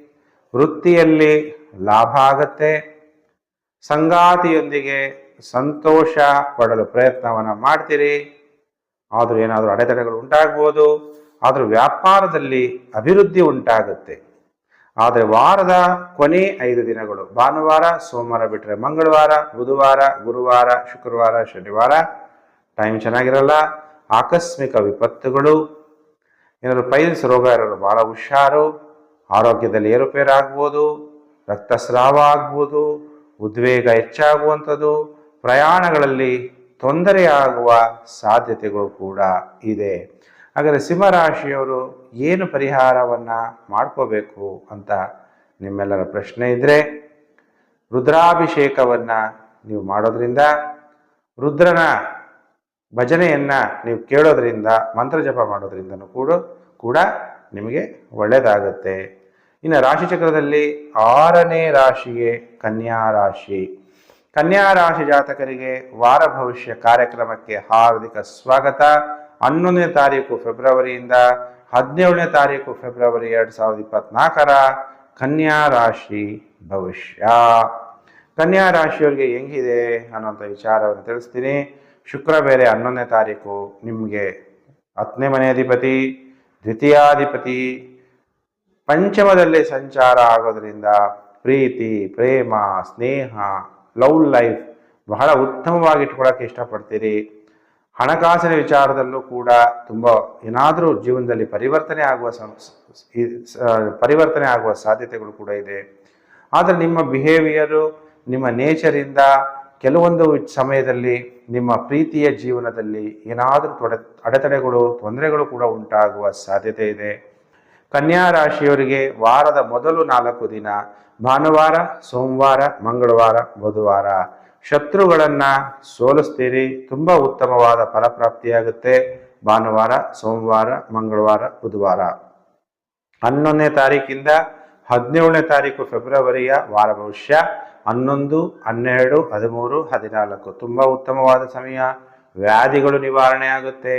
ವೃತ್ತಿಯಲ್ಲಿ ಲಾಭ ಆಗತ್ತೆ. ಸಂಗಾತಿಯೊಂದಿಗೆ ಸಂತೋಷ ಪಡಲು ಪ್ರಯತ್ನವನ್ನು ಮಾಡ್ತೀರಿ. ಆದರೂ ಏನಾದರೂ ಅಡೆತಡೆಗಳು ಉಂಟಾಗ್ಬೋದು. ಆದರೂ ವ್ಯಾಪಾರದಲ್ಲಿ ಅಭಿವೃದ್ಧಿ ಉಂಟಾಗುತ್ತೆ. ಆದರೆ ವಾರದ ಕೊನೆ ಐದು ದಿನಗಳು, ಭಾನುವಾರ, ಸೋಮವಾರ ಬಿಟ್ಟರೆ ಮಂಗಳವಾರ, ಬುಧವಾರ, ಗುರುವಾರ, ಶುಕ್ರವಾರ, ಶನಿವಾರ ಟೈಮ್ ಚೆನ್ನಾಗಿರಲ್ಲ. ಆಕಸ್ಮಿಕ ವಿಪತ್ತುಗಳು, ಏನಾದರೂ ಪೈಲ್ಸ್ ರೋಗ ಇರೋರು ಭಾಳ ಹುಷಾರು, ಆರೋಗ್ಯದಲ್ಲಿ ಏರುಪೇರು ಆಗ್ಬೋದು, ರಕ್ತಸ್ರಾವ ಆಗ್ಬೋದು, ಉದ್ವೇಗ ಹೆಚ್ಚಾಗುವಂಥದ್ದು, ಪ್ರಯಾಣಗಳಲ್ಲಿ ತೊಂದರೆಯಾಗುವ ಸಾಧ್ಯತೆಗಳು ಕೂಡ ಇದೆ. ಹಾಗಾದರೆ ಸಿಂಹರಾಶಿಯವರು ಏನು ಪರಿಹಾರವನ್ನು ಮಾಡ್ಕೋಬೇಕು ಅಂತ ನಿಮ್ಮೆಲ್ಲರ ಪ್ರಶ್ನೆ ಇದ್ದರೆ ರುದ್ರಾಭಿಷೇಕವನ್ನು ನೀವು ಮಾಡೋದ್ರಿಂದ, ರುದ್ರನ ಭಜನೆಯನ್ನು ನೀವು ಕೇಳೋದ್ರಿಂದ ಮಂತ್ರ ಜಪ ಮಾಡೋದ್ರಿಂದನೂ ಕೂಡ ಕೂಡ ನಿಮಗೆ ಒಳ್ಳೆಯದಾಗುತ್ತೆ ಇನ್ನು ರಾಶಿಚಕ್ರದಲ್ಲಿ ಆರನೇ ರಾಶಿಗೆ ಕನ್ಯಾ ರಾಶಿ. ಕನ್ಯಾ ರಾಶಿ ಜಾತಕರಿಗೆ ವಾರ ಭವಿಷ್ಯ ಕಾರ್ಯಕ್ರಮಕ್ಕೆ ಹಾರ್ದಿಕ ಸ್ವಾಗತ. ಹನ್ನೊಂದನೇ ತಾರೀಕು ಫೆಬ್ರವರಿಯಿಂದ ಹದಿನೇಳನೇ ತಾರೀಕು ಫೆಬ್ರವರಿ ಎರಡು ಸಾವಿರದ ಇಪ್ಪತ್ನಾಲ್ಕರ ಕನ್ಯಾ ರಾಶಿ ಭವಿಷ್ಯ. ಕನ್ಯಾ ರಾಶಿಯವರಿಗೆ ಹೆಂಗಿದೆ ಅನ್ನೋಂಥ ವಿಚಾರವನ್ನು ತಿಳಿಸ್ತೀನಿ. ಶುಕ್ರ ಬೇರೆ ಹನ್ನೊಂದನೇ ತಾರೀಕು ನಿಮಗೆ ಹತ್ತನೇ ಮನೆ ಅಧಿಪತಿ, ದ್ವಿತೀಯಾಧಿಪತಿ, ಪಂಚಮದಲ್ಲಿ ಸಂಚಾರ ಆಗೋದ್ರಿಂದ ಪ್ರೀತಿ, ಪ್ರೇಮ, ಸ್ನೇಹ, ಲವ್ ಲೈಫ್ ಬಹಳ ಉತ್ತಮವಾಗಿ ಇಟ್ಕೊಳಕ್ಕೆ ಇಷ್ಟಪಡ್ತೀರಿ. ಹಣಕಾಸಿನ ವಿಚಾರದಲ್ಲೂ ಕೂಡ ತುಂಬ ಏನಾದರೂ ಜೀವನದಲ್ಲಿ ಪರಿವರ್ತನೆ ಆಗುವ ಪರಿವರ್ತನೆ ಆಗುವ ಸಾಧ್ಯತೆಗಳು ಕೂಡ ಇದೆ. ಆದರೆ ನಿಮ್ಮ ಬಿಹೇವಿಯರು ನಿಮ್ಮ ನೇಚರಿಂದ ಕೆಲವೊಂದು ಸಮಯದಲ್ಲಿ ನಿಮ್ಮ ಪ್ರೀತಿಯ ಜೀವನದಲ್ಲಿ ಏನಾದರೂ ತೊಡೆ, ಅಡೆತಡೆಗಳು, ತೊಂದರೆಗಳು ಕೂಡ ಉಂಟಾಗುವ ಸಾಧ್ಯತೆ ಇದೆ. ಕನ್ಯಾ ರಾಶಿಯವರಿಗೆ ವಾರದ ಮೊದಲು ನಾಲ್ಕು ದಿನ ಭಾನುವಾರ, ಸೋಮವಾರ, ಮಂಗಳವಾರ, ಬುಧವಾರ. ಶತ್ರುಗಳನ್ನು ಸೋಲಿಸ್ತೀರಿ, ತುಂಬ ಉತ್ತಮವಾದ ಫಲಪ್ರಾಪ್ತಿಯಾಗುತ್ತೆ. ಭಾನುವಾರ, ಸೋಮವಾರ, ಮಂಗಳವಾರ, ಬುಧವಾರ. ಹನ್ನೊಂದನೇ ತಾರೀಕಿಂದ ಹದಿನೇಳನೇ ತಾರೀಕು ಫೆಬ್ರವರಿಯ ವಾರ ಭವಿಷ್ಯ. ಹನ್ನೊಂದು, ಹನ್ನೆರಡು, ಹದಿಮೂರು, ಹದಿನಾಲ್ಕು. ತುಂಬ ಉತ್ತಮವಾದ ಸಮಯ. ವ್ಯಾಧಿಗಳು ನಿವಾರಣೆ ಆಗುತ್ತೆ.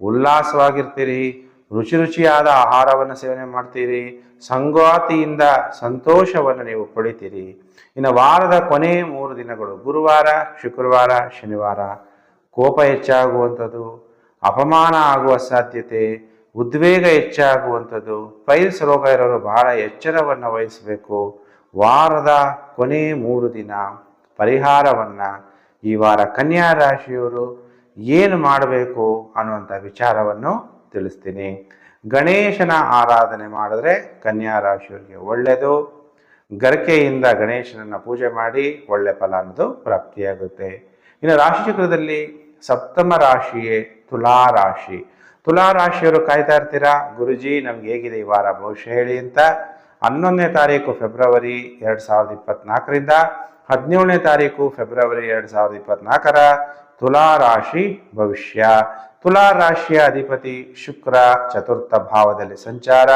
ಉಲ್ಲಾಸವಾಗಿರ್ತೀರಿ. ರುಚಿ ರುಚಿಯಾದ ಆಹಾರವನ್ನು ಸೇವನೆ ಮಾಡ್ತೀರಿ. ಸಂಗಾತಿಯಿಂದ ಸಂತೋಷವನ್ನು ನೀವು ಪಡಿತೀರಿ. ಇನ್ನು ವಾರದ ಕೊನೆ ಮೂರು ದಿನಗಳು, ಗುರುವಾರ, ಶುಕ್ರವಾರ, ಶನಿವಾರ, ಕೋಪ ಹೆಚ್ಚಾಗುವಂಥದ್ದು, ಅಪಮಾನ ಆಗುವ ಸಾಧ್ಯತೆ, ಉದ್ವೇಗ ಹೆಚ್ಚಾಗುವಂಥದ್ದು ಪೈಲ್ಸ್ ರೋಗ ಇರೋರು ಬಹಳ ಎಚ್ಚರವನ್ನು ವಹಿಸಬೇಕು. ವಾರದ ಕೊನೆ ಮೂರು ದಿನ ಪರಿಹಾರವನ್ನು ಈ ವಾರ ಕನ್ಯಾ ರಾಶಿಯವರು ಏನು ಮಾಡಬೇಕು ಅನ್ನುವಂಥ ವಿಚಾರವನ್ನು ತಿಳಿಸ್ತೀನಿ. ಗಣೇಶನ ಆರಾಧನೆ ಮಾಡಿದ್ರೆ ಕನ್ಯಾ ರಾಶಿಯವರಿಗೆ ಒಳ್ಳೆಯದು. ಗರಿಕೆಯಿಂದ ಗಣೇಶನನ್ನು ಪೂಜೆ ಮಾಡಿ ಒಳ್ಳೆ ಫಲ ಅನ್ನೋದು ಪ್ರಾಪ್ತಿಯಾಗುತ್ತೆ. ಇನ್ನು ರಾಶಿಚಕ್ರದಲ್ಲಿ ಸಪ್ತಮ ರಾಶಿಯೇ ತುಲಾ ರಾಶಿ. ತುಲಾ ರಾಶಿಯವರು ಕಾಯ್ತಾ ಇರ್ತೀರಾ? ಗುರುಜಿ, ನಮ್ಗೆ ಹೇಗಿದೆ ಈ ವಾರ ಭವಿಷ್ಯ ಹೇಳಿ ಅಂತ. ಹನ್ನೊಂದನೇ ತಾರೀಕು ಫೆಬ್ರವರಿ ಎರಡು ಸಾವಿರದ ಇಪ್ಪತ್ನಾಲ್ಕರಿಂದ, ಹದಿನೇಳನೇ ತಾರೀಕು ಫೆಬ್ರವರಿ ಎರಡು ಸಾವಿರದ ಇಪ್ಪತ್ನಾಲ್ಕರ ತುಲಾ ರಾಶಿ ಭವಿಷ್ಯ. ತುಲಾ ರಾಶಿಯ ಅಧಿಪತಿ ಶುಕ್ರ ಚತುರ್ಥ ಭಾವದಲ್ಲಿ ಸಂಚಾರ.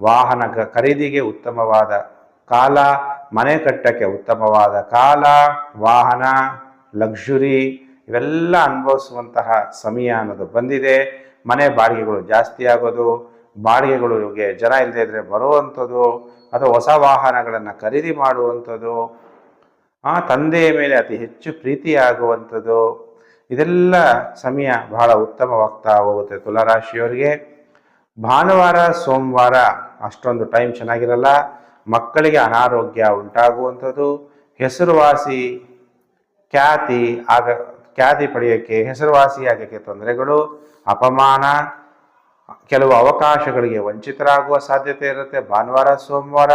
ವಾಹನ ಖರೀದಿಗೆ ಉತ್ತಮವಾದ ಕಾಲ ಮನೆ ಕಟ್ಟಕ್ಕೆ ಉತ್ತಮವಾದ ಕಾಲ, ವಾಹನ, ಲಕ್ಸುರಿ ಇವೆಲ್ಲ ಅನುಭವಿಸುವಂತಹ ಸಮಯ ಅನ್ನೋದು ಬಂದಿದೆ. ಮನೆ ಬಾಡಿಗೆಗಳು ಜಾಸ್ತಿ ಆಗೋದು ಬಾಡಿಗೆಗಳಿಗೆ ಜನ ಇಲ್ಲದೆ ಇದ್ರೆ ಬರುವಂಥದ್ದು, ಅಥವಾ ಹೊಸ ವಾಹನಗಳನ್ನು ಖರೀದಿ ಮಾಡುವಂಥದ್ದು, ಆ ತಂದೆಯ ಮೇಲೆ ಅತಿ ಹೆಚ್ಚು ಪ್ರೀತಿಯಾಗುವಂಥದ್ದು, ಇದೆಲ್ಲ ಸಮಯ ಬಹಳ ಉತ್ತಮವಾಗ್ತಾ ಹೋಗುತ್ತೆ ತುಲಾರಾಶಿಯವರಿಗೆ. ಭಾನುವಾರ, ಸೋಮವಾರ ಅಷ್ಟೊಂದು ಟೈಮ್ ಚೆನ್ನಾಗಿರಲ್ಲ. ಮಕ್ಕಳಿಗೆ ಅನಾರೋಗ್ಯ ಉಂಟಾಗುವಂಥದ್ದು. ಹೆಸರುವಾಸಿ ಖ್ಯಾತಿ ಆಗ, ಖ್ಯಾತಿ ಪಡೆಯೋಕ್ಕೆ, ಹೆಸರುವಾಸಿ ಆಗಕ್ಕೆ ತೊಂದರೆಗಳು, ಅಪಮಾನ, ಕೆಲವು ಅವಕಾಶಗಳಿಗೆ ವಂಚಿತರಾಗುವ ಸಾಧ್ಯತೆ ಇರುತ್ತೆ. ಭಾನುವಾರ, ಸೋಮವಾರ,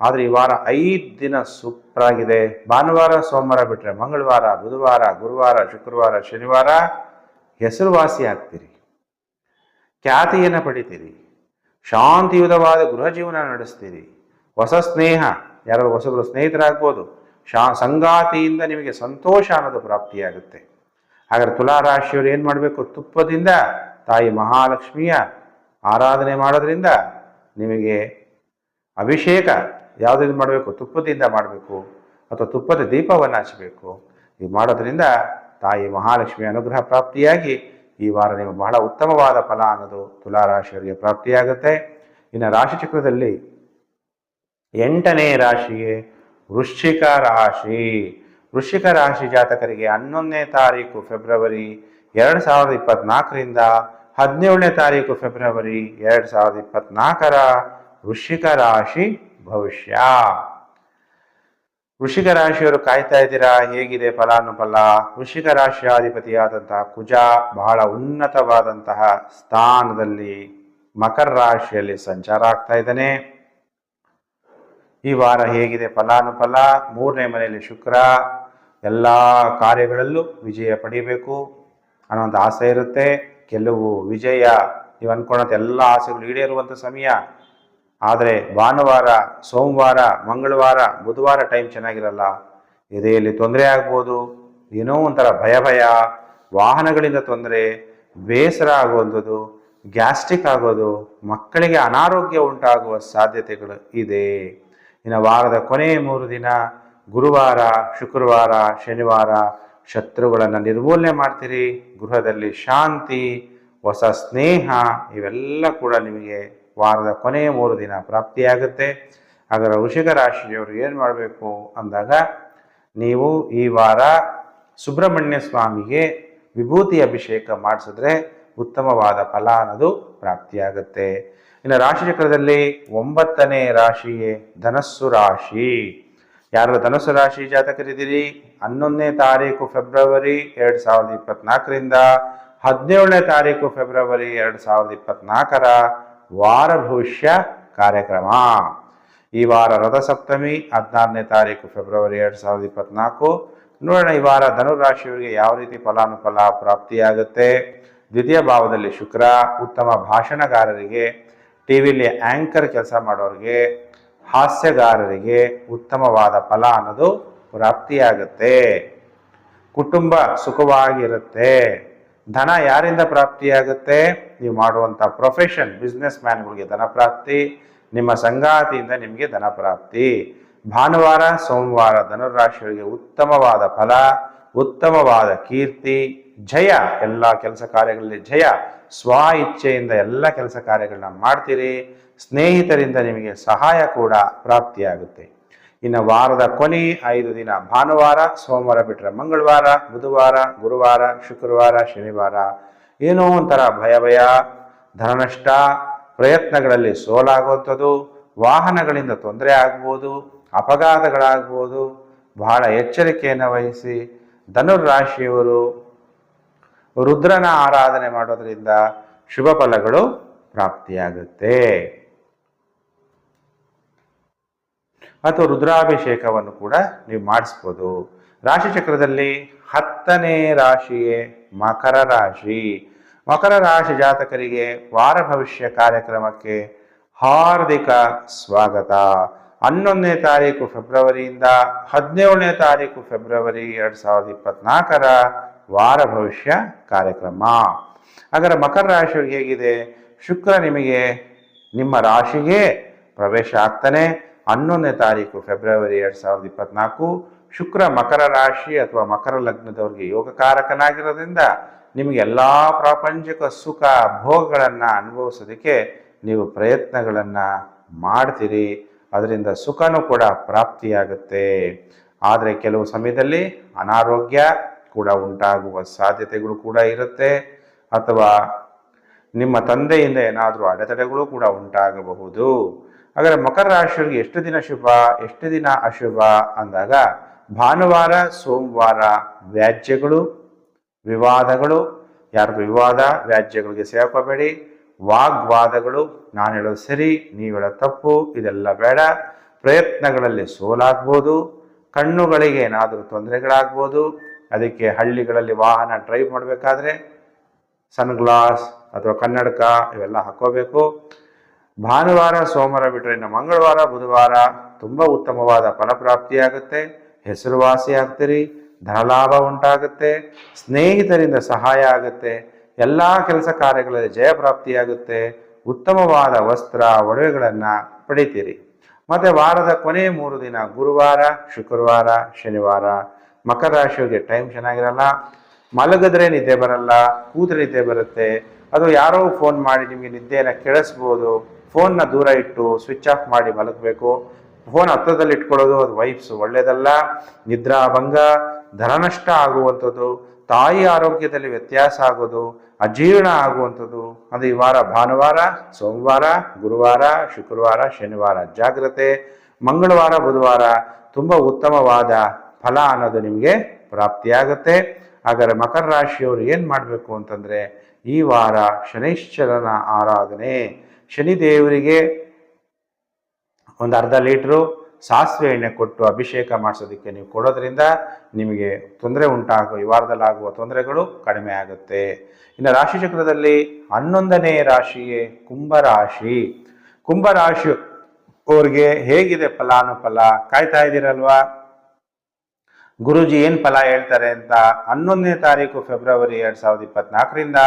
ಆದರೆ ಈ ವಾರ ಐದು ದಿನ ಸೂಪರ್ ಆಗಿದೆ ಭಾನುವಾರ, ಸೋಮವಾರ ಬಿಟ್ಟರೆ ಮಂಗಳವಾರ, ಬುಧವಾರ, ಗುರುವಾರ, ಶುಕ್ರವಾರ, ಶನಿವಾರ ಹೆಸರುವಾಸಿ ಆಗ್ತೀರಿ. ಖ್ಯಾತಿಯನ್ನು ಪಡಿತೀರಿ. ಶಾಂತಿಯುತವಾದ ಗೃಹ ಜೀವನ ನಡೆಸ್ತೀರಿ. ಹೊಸ ಸ್ನೇಹ, ಯಾರಾದ್ರೂ ಹೊಸಬರು ಸ್ನೇಹಿತರಾಗ್ಬೋದು, ಶಾ ಸಂಗಾತಿಯಿಂದ ನಿಮಗೆ ಸಂತೋಷ ಅನ್ನೋದು ಪ್ರಾಪ್ತಿಯಾಗುತ್ತೆ. ಹಾಗಾದ್ರೆ ತುಲಾರಾಶಿಯವರು ಏನು ಮಾಡಬೇಕು? ತುಪ್ಪದಿಂದ ತಾಯಿ ಮಹಾಲಕ್ಷ್ಮಿಯ ಆರಾಧನೆ ಮಾಡೋದ್ರಿಂದ ನಿಮಗೆ ಅಭಿಷೇಕ ಯಾವುದರಿಂದ ಮಾಡಬೇಕು? ತುಪ್ಪದಿಂದ ಮಾಡಬೇಕು ಅಥವಾ ತುಪ್ಪದ ದೀಪವನ್ನು ಹಚ್ಚಬೇಕು ಇದು ಮಾಡೋದ್ರಿಂದ ತಾಯಿ ಮಹಾಲಕ್ಷ್ಮಿಯ ಅನುಗ್ರಹ ಪ್ರಾಪ್ತಿಯಾಗಿ ಈ ವಾರ ನಿಮಗೆ ಬಹಳ ಉತ್ತಮವಾದ ಫಲ ಅನ್ನೋದು ತುಲಾರಾಶಿಯವರಿಗೆ ಪ್ರಾಪ್ತಿಯಾಗುತ್ತೆ. ಇನ್ನು ರಾಶಿಚಕ್ರದಲ್ಲಿ ಎಂಟನೇ ರಾಶಿಯೇ ವೃಶ್ಚಿಕ ರಾಶಿ. ವೃಶ್ಚಿಕ ರಾಶಿ ಜಾತಕರಿಗೆ ಹನ್ನೊಂದನೇ ತಾರೀಕು ಫೆಬ್ರವರಿ ಎರಡು ಸಾವಿರದ ಇಪ್ಪತ್ನಾಲ್ಕರಿಂದ ಹದಿನೇಳನೇ ತಾರೀಕು ಫೆಬ್ರವರಿ ಎರಡು ಸಾವಿರದ ಇಪ್ಪತ್ನಾಲ್ಕರ ವೃಶ್ಚಿಕ ರಾಶಿ ಭವಿಷ್ಯ. ವೃಷಿಕ ರಾಶಿಯವರು ಕಾಯ್ತಾ ಇದ್ದೀರಾ? ಹೇಗಿದೆ ಫಲಾನುಫಲ? ವೃಷಿಕ ರಾಶಿಯಾಧಿಪತಿಯಾದಂತಹ ಕುಜ ಬಹಳ ಉನ್ನತವಾದಂತಹ ಸ್ಥಾನದಲ್ಲಿ ಮಕರ ರಾಶಿಯಲ್ಲಿ ಸಂಚಾರ ಆಗ್ತಾ ಇದ್ದಾನೆ. ಈ ವಾರ ಹೇಗಿದೆ ಫಲಾನುಫಲ? ಮೂರನೇ ಮನೆಯಲ್ಲಿ ಶುಕ್ರ. ಎಲ್ಲ ಕಾರ್ಯಗಳಲ್ಲೂ ವಿಜಯ ಪಡಿಬೇಕು ಒಂದು ಆಸೆ ಇರುತ್ತೆ. ಕೆಲವು ವಿಜಯ, ನೀವು ಅನ್ಕೊಳ್ಳೋಂಥ ಎಲ್ಲ ಆಸೆಗಳು ಈಡೇರುವಂಥ ಸಮಯ. ಆದರೆ ಭಾನುವಾರ, ಸೋಮವಾರ, ಮಂಗಳವಾರ, ಬುಧವಾರ ಟೈಮ್ ಚೆನ್ನಾಗಿರಲ್ಲ. ಎದೆಯಲ್ಲಿ ತೊಂದರೆ ಆಗ್ಬೋದು, ಏನೋ ಒಂಥರ ಭಯ ಭಯ, ವಾಹನಗಳಿಂದ ತೊಂದರೆ, ಬೇಸರ ಆಗುವಂಥದ್ದು, ಗ್ಯಾಸ್ಟ್ರಿಕ್ ಆಗೋದು, ಮಕ್ಕಳಿಗೆ ಅನಾರೋಗ್ಯ ಉಂಟಾಗುವ ಸಾಧ್ಯತೆಗಳು ಇದೆ. ಇನ್ನು ವಾರದ ಕೊನೆ ಮೂರು ದಿನ ಗುರುವಾರ, ಶುಕ್ರವಾರ, ಶನಿವಾರ ಶತ್ರುಗಳನ್ನು ನಿರ್ಮೂಲನೆ ಮಾಡ್ತೀರಿ. ಗೃಹದಲ್ಲಿ ಶಾಂತಿ, ಹೊಸ ಸ್ನೇಹ ಇವೆಲ್ಲ ಕೂಡ ನಿಮಗೆ ವಾರದ ಕೊನೆಯ ಮೂರು ದಿನ ಪ್ರಾಪ್ತಿಯಾಗುತ್ತೆ. ಹಾಗಾದ್ರೆ ವೃಷಿಕ ರಾಶಿಯವರು ಏನು ಮಾಡಬೇಕು ಅಂದಾಗ ನೀವು ಈ ವಾರ ಸುಬ್ರಹ್ಮಣ್ಯ ಸ್ವಾಮಿಗೆ ವಿಭೂತಿ ಅಭಿಷೇಕ ಮಾಡಿಸಿದ್ರೆ ಉತ್ತಮವಾದ ಫಲ ಅನ್ನೋದು ಪ್ರಾಪ್ತಿಯಾಗುತ್ತೆ. ಇನ್ನು ರಾಶಿಚಕ್ರದಲ್ಲಿ ಒಂಬತ್ತನೇ ರಾಶಿಯೇ ಧನಸ್ಸು ರಾಶಿ. ಯಾರು ಧನಸ್ಸು ರಾಶಿ ಜಾತಕರಿದ್ದೀರಿ? ಹನ್ನೊಂದನೇ ತಾರೀಕು ಫೆಬ್ರವರಿ ಎರಡು ಸಾವಿರದ ಇಪ್ಪತ್ನಾಲ್ಕರಿಂದ ಹದಿನೇಳನೇ ತಾರೀಕು ಫೆಬ್ರವರಿ ಎರಡು ಸಾವಿರದ ಇಪ್ಪತ್ನಾಲ್ಕರ ವಾರ ಭವಿಷ್ಯ ಕಾರ್ಯಕ್ರಮ. ಈ ವಾರ ರಥಸಪ್ತಮಿ, ಹದಿನಾರನೇ ತಾರೀಕು ಫೆಬ್ರವರಿ ಎರಡು ಸಾವಿರದ ಇಪ್ಪತ್ನಾಲ್ಕು. ನೋಡೋಣ ಈ ವಾರ ಧನುರಾಶಿಯವರಿಗೆ ಯಾವ ರೀತಿ ಫಲಾನುಫಲ ಪ್ರಾಪ್ತಿಯಾಗುತ್ತೆ? ದ್ವಿತೀಯ ಭಾವದಲ್ಲಿ ಶುಕ್ರ, ಉತ್ತಮ ಭಾಷಣಗಾರರಿಗೆ ಟಿ ವಿಲಿ ಆಂಕರ್ ಕೆಲಸ ಮಾಡೋರಿಗೆ, ಹಾಸ್ಯಗಾರರಿಗೆ ಉತ್ತಮವಾದ ಫಲ ಅನ್ನೋದು ಪ್ರಾಪ್ತಿಯಾಗುತ್ತೆ. ಕುಟುಂಬ ಸುಖವಾಗಿರುತ್ತೆ. ಧನ ಯಾರಿಂದ ಪ್ರಾಪ್ತಿಯಾಗುತ್ತೆ? ನೀವು ಮಾಡುವಂಥ ಪ್ರೊಫೆಷನ್ ಬಿಸ್ನೆಸ್ ಮ್ಯಾನ್ಗಳಿಗೆ ಧನ ಪ್ರಾಪ್ತಿ, ನಿಮ್ಮ ಸಂಗಾತಿಯಿಂದ ನಿಮಗೆ ಧನ ಪ್ರಾಪ್ತಿ. ಭಾನುವಾರ, ಸೋಮವಾರ ಧನುರಾಶಿಯವರಿಗೆ ಉತ್ತಮವಾದ ಫಲ ಉತ್ತಮವಾದ ಕೀರ್ತಿ, ಜಯ, ಎಲ್ಲ ಕೆಲಸ ಕಾರ್ಯಗಳಲ್ಲಿ ಜಯ ಸ್ವ ಇಚ್ಛೆಯಿಂದ ಎಲ್ಲ ಕೆಲಸ ಕಾರ್ಯಗಳನ್ನ ಮಾಡ್ತೀರಿ. ಸ್ನೇಹಿತರಿಂದ ನಿಮಗೆ ಸಹಾಯ ಕೂಡ ಪ್ರಾಪ್ತಿಯಾಗುತ್ತೆ. ಇನ್ನು ವಾರದ ಕೊನೆ ಐದು ದಿನ ಭಾನುವಾರ, ಸೋಮವಾರ ಬಿಟ್ಟರೆ ಮಂಗಳವಾರ, ಬುಧವಾರ, ಗುರುವಾರ, ಶುಕ್ರವಾರ, ಶನಿವಾರ, ಏನೋ ಒಂಥರ ಭಯ ಭಯ, ಧನನಷ್ಟ, ಪ್ರಯತ್ನಗಳಲ್ಲಿ ಸೋಲಾಗುವಂಥದ್ದು, ವಾಹನಗಳಿಂದ ತೊಂದರೆ ಆಗ್ಬೋದು, ಅಪಘಾತಗಳಾಗ್ಬೋದು, ಬಹಳ ಎಚ್ಚರಿಕೆಯನ್ನು ವಹಿಸಿ ಧನುರ್ರಾಶಿಯವರು ರುದ್ರನ ಆರಾಧನೆ ಮಾಡೋದ್ರಿಂದ ಶುಭ ಫಲಗಳು ಪ್ರಾಪ್ತಿಯಾಗುತ್ತೆ. ಅಥವಾ ರುದ್ರಾಭಿಷೇಕವನ್ನು ಕೂಡ ನೀವು ಮಾಡಿಸ್ಬೋದು. ರಾಶಿಚಕ್ರದಲ್ಲಿ ಹತ್ತನೇ ರಾಶಿಯೇ ಮಕರ ರಾಶಿ. ಮಕರ ರಾಶಿ ಜಾತಕರಿಗೆ ವಾರ ಭವಿಷ್ಯ ಕಾರ್ಯಕ್ರಮಕ್ಕೆ ಹಾರ್ದಿಕ ಸ್ವಾಗತ. ಹನ್ನೊಂದನೇ ತಾರೀಕು ಫೆಬ್ರವರಿಯಿಂದ ಹದಿನೇಳನೇ ತಾರೀಕು ಫೆಬ್ರವರಿ ಎರಡು ಸಾವಿರದ ಇಪ್ಪತ್ನಾಲ್ಕರ ವಾರ ಭವಿಷ್ಯ ಕಾರ್ಯಕ್ರಮ. ಹಾಗಾದ್ರೆ ಮಕರ ರಾಶಿಯವ್ರಿಗೆ ಹೇಗಿದೆ? ಶುಕ್ರ ನಿಮಗೆ ನಿಮ್ಮ ರಾಶಿಗೆ ಪ್ರವೇಶ ಆಗ್ತಾನೆ. ಹನ್ನೊಂದನೇ ತಾರೀಕು ಫೆಬ್ರವರಿ ಎರಡು ಸಾವಿರದ ಇಪ್ಪತ್ನಾಲ್ಕು ಶುಕ್ರ ಮಕರ ರಾಶಿ ಅಥವಾ ಮಕರ ಲಗ್ನದವ್ರಿಗೆ ಯೋಗಕಾರಕನಾಗಿರೋದ್ರಿಂದ ನಿಮಗೆ ಎಲ್ಲ ಪ್ರಾಪಂಚಿಕ ಸುಖ ಭೋಗಗಳನ್ನು ಅನುಭವಿಸೋದಕ್ಕೆ ನೀವು ಪ್ರಯತ್ನಗಳನ್ನು ಮಾಡ್ತೀರಿ. ಅದರಿಂದ ಸುಖನೂ ಕೂಡ ಪ್ರಾಪ್ತಿಯಾಗುತ್ತೆ. ಆದರೆ ಕೆಲವು ಸಮಯದಲ್ಲಿ ಅನಾರೋಗ್ಯ ಕೂಡ ಉಂಟಾಗುವ ಸಾಧ್ಯತೆಗಳು ಕೂಡ ಇರುತ್ತೆ. ಅಥವಾ ನಿಮ್ಮ ತಂದೆಯಿಂದ ಏನಾದರೂ ಅಡೆತಡೆಗಳು ಕೂಡ ಉಂಟಾಗಬಹುದು. ಹಾಗಾದರೆ ಮಕರ ರಾಶಿಯವರಿಗೆ ಎಷ್ಟು ದಿನ ಶುಭ, ಎಷ್ಟು ದಿನ ಅಶುಭ ಅಂದಾಗ ಭಾನುವಾರ, ಸೋಮವಾರ ವ್ಯಾಜ್ಯಗಳು, ವಿವಾದಗಳು. ಯಾರಿಗೂ ವಿವಾದ, ವ್ಯಾಜ್ಯಗಳಿಗೆ ಸೇರ್ಕೋಬೇಡಿ. ವಾಗ್ವಾದಗಳು. ನಾನು ಹೇಳೋದು ಸರಿ, ನೀವು ಹೇಳೋ ತಪ್ಪು, ಇದೆಲ್ಲ ಬೇಡ. ಪ್ರಯತ್ನಗಳಲ್ಲಿ ಸೋಲಾಗ್ಬೋದು. ಕಣ್ಣುಗಳಿಗೆ ಏನಾದರೂ ತೊಂದರೆಗಳಾಗ್ಬೋದು. ಅದಕ್ಕೆ ಹಳ್ಳಿಗಳಲ್ಲಿ ವಾಹನ ಡ್ರೈವ್ ಮಾಡಬೇಕಾದ್ರೆ ಸನ್ಗ್ಲಾಸ್ ಅಥವಾ ಕನ್ನಡಕ ಇವೆಲ್ಲ ಹಾಕೋಬೇಕು ಭಾನುವಾರ, ಸೋಮವಾರ ಬಿಟ್ಟರೆ ಇನ್ನು ಮಂಗಳವಾರ, ಬುಧವಾರ ತುಂಬ ಉತ್ತಮವಾದ ಫಲಪ್ರಾಪ್ತಿಯಾಗುತ್ತೆ. ಹೆಸರುವಾಸಿ ಆಗ್ತೀರಿ ಧನಲಾಭ ಉಂಟಾಗುತ್ತೆ. ಸ್ನೇಹಿತರಿಂದ ಸಹಾಯ ಆಗುತ್ತೆ. ಎಲ್ಲ ಕೆಲಸ ಕಾರ್ಯಗಳಲ್ಲಿ ಜಯ ಪ್ರಾಪ್ತಿಯಾಗುತ್ತೆ ಉತ್ತಮವಾದ ವಸ್ತ್ರ, ಒಡವೆಗಳನ್ನು ಪಡಿತೀರಿ. ಮತ್ತು ವಾರದ ಕೊನೆ ಮೂರು ದಿನ ಗುರುವಾರ, ಶುಕ್ರವಾರ, ಶನಿವಾರ. ಮಕರ ರಾಶಿಯವರಿಗೆ ಟೈಮ್ ಚೆನ್ನಾಗಿರಲ್ಲ. ಮಲಗಿದ್ರೆ ನಿದ್ದೆ ಬರಲ್ಲ, ಕೂತ್ರೆ ನಿದ್ದೆ ಬರುತ್ತೆ. ಅದು ಯಾರೋ ಫೋನ್ ಮಾಡಿ ನಿಮಗೆ ನಿದ್ದೆಯನ್ನು ಕೆಡಿಸ್ಬೋದು. ಫೋನ್ನ ದೂರ ಇಟ್ಟು ಸ್ವಿಚ್ ಆಫ್ ಮಾಡಿ ಮಲಗಬೇಕು. ಫೋನ್ ಹತ್ತದಲ್ಲಿ ಇಟ್ಕೊಳ್ಳೋದು ಅದು ವೈಫ್ಸ್ ಒಳ್ಳೆಯದಲ್ಲ ನಿದ್ರಾಭಂಗ, ಧನನಷ್ಟ ಆಗುವಂಥದ್ದು. ತಾಯಿ ಆರೋಗ್ಯದಲ್ಲಿ ವ್ಯತ್ಯಾಸ ಆಗೋದು, ಅಜೀರ್ಣ ಆಗುವಂಥದ್ದು, ಅದು ಈ ವಾರ ಭಾನುವಾರ, ಸೋಮವಾರ, ಗುರುವಾರ, ಶುಕ್ರವಾರ, ಶನಿವಾರ. ಜಾಗ್ರತೆ, ಮಂಗಳವಾರ, ಬುಧವಾರ ತುಂಬ ಉತ್ತಮವಾದ ಫಲ ಅನ್ನೋದು ನಿಮಗೆ ಪ್ರಾಪ್ತಿಯಾಗುತ್ತೆ. ಹಾಗಾದರೆ ಮಕರ ರಾಶಿಯವರು ಏನು ಮಾಡಬೇಕು ಅಂತಂದರೆ, ಈ ವಾರ ಶನೈಶ್ಚರನ ಆರಾಧನೆ. ಶನಿದೇವರಿಗೆ ಒಂದು ಅರ್ಧ ಲೀಟ್ರು ಸಾಸಿವೆ ಎಣ್ಣೆ ಕೊಟ್ಟು ಅಭಿಷೇಕ ಮಾಡಿಸೋದಕ್ಕೆ ನೀವು ಕೊಡೋದ್ರಿಂದ ನಿಮಗೆ ತೊಂದರೆ ಉಂಟಾಗುವ, ಈ ವಾರದಲ್ಲಾಗುವ ತೊಂದರೆಗಳು ಕಡಿಮೆ ಆಗುತ್ತೆ. ಇನ್ನು ರಾಶಿ ಚಕ್ರದಲ್ಲಿ ಹನ್ನೊಂದನೇ ರಾಶಿಯೇ ಕುಂಭರಾಶಿ ಕುಂಭರಾಶಿ ಅವ್ರಿಗೆ ಹೇಗಿದೆ ಫಲಾನುಫಲ? ಕಾಯ್ತಾ ಇದ್ದೀರಲ್ವಾ? ಗುರುಜಿ ಏನು ಫಲ ಹೇಳ್ತಾರೆ ಅಂತ ಹನ್ನೊಂದನೇ ತಾರೀಕು ಫೆಬ್ರವರಿ ಎರಡು ಸಾವಿರದ ಇಪ್ಪತ್ನಾಲ್ಕರಿಂದ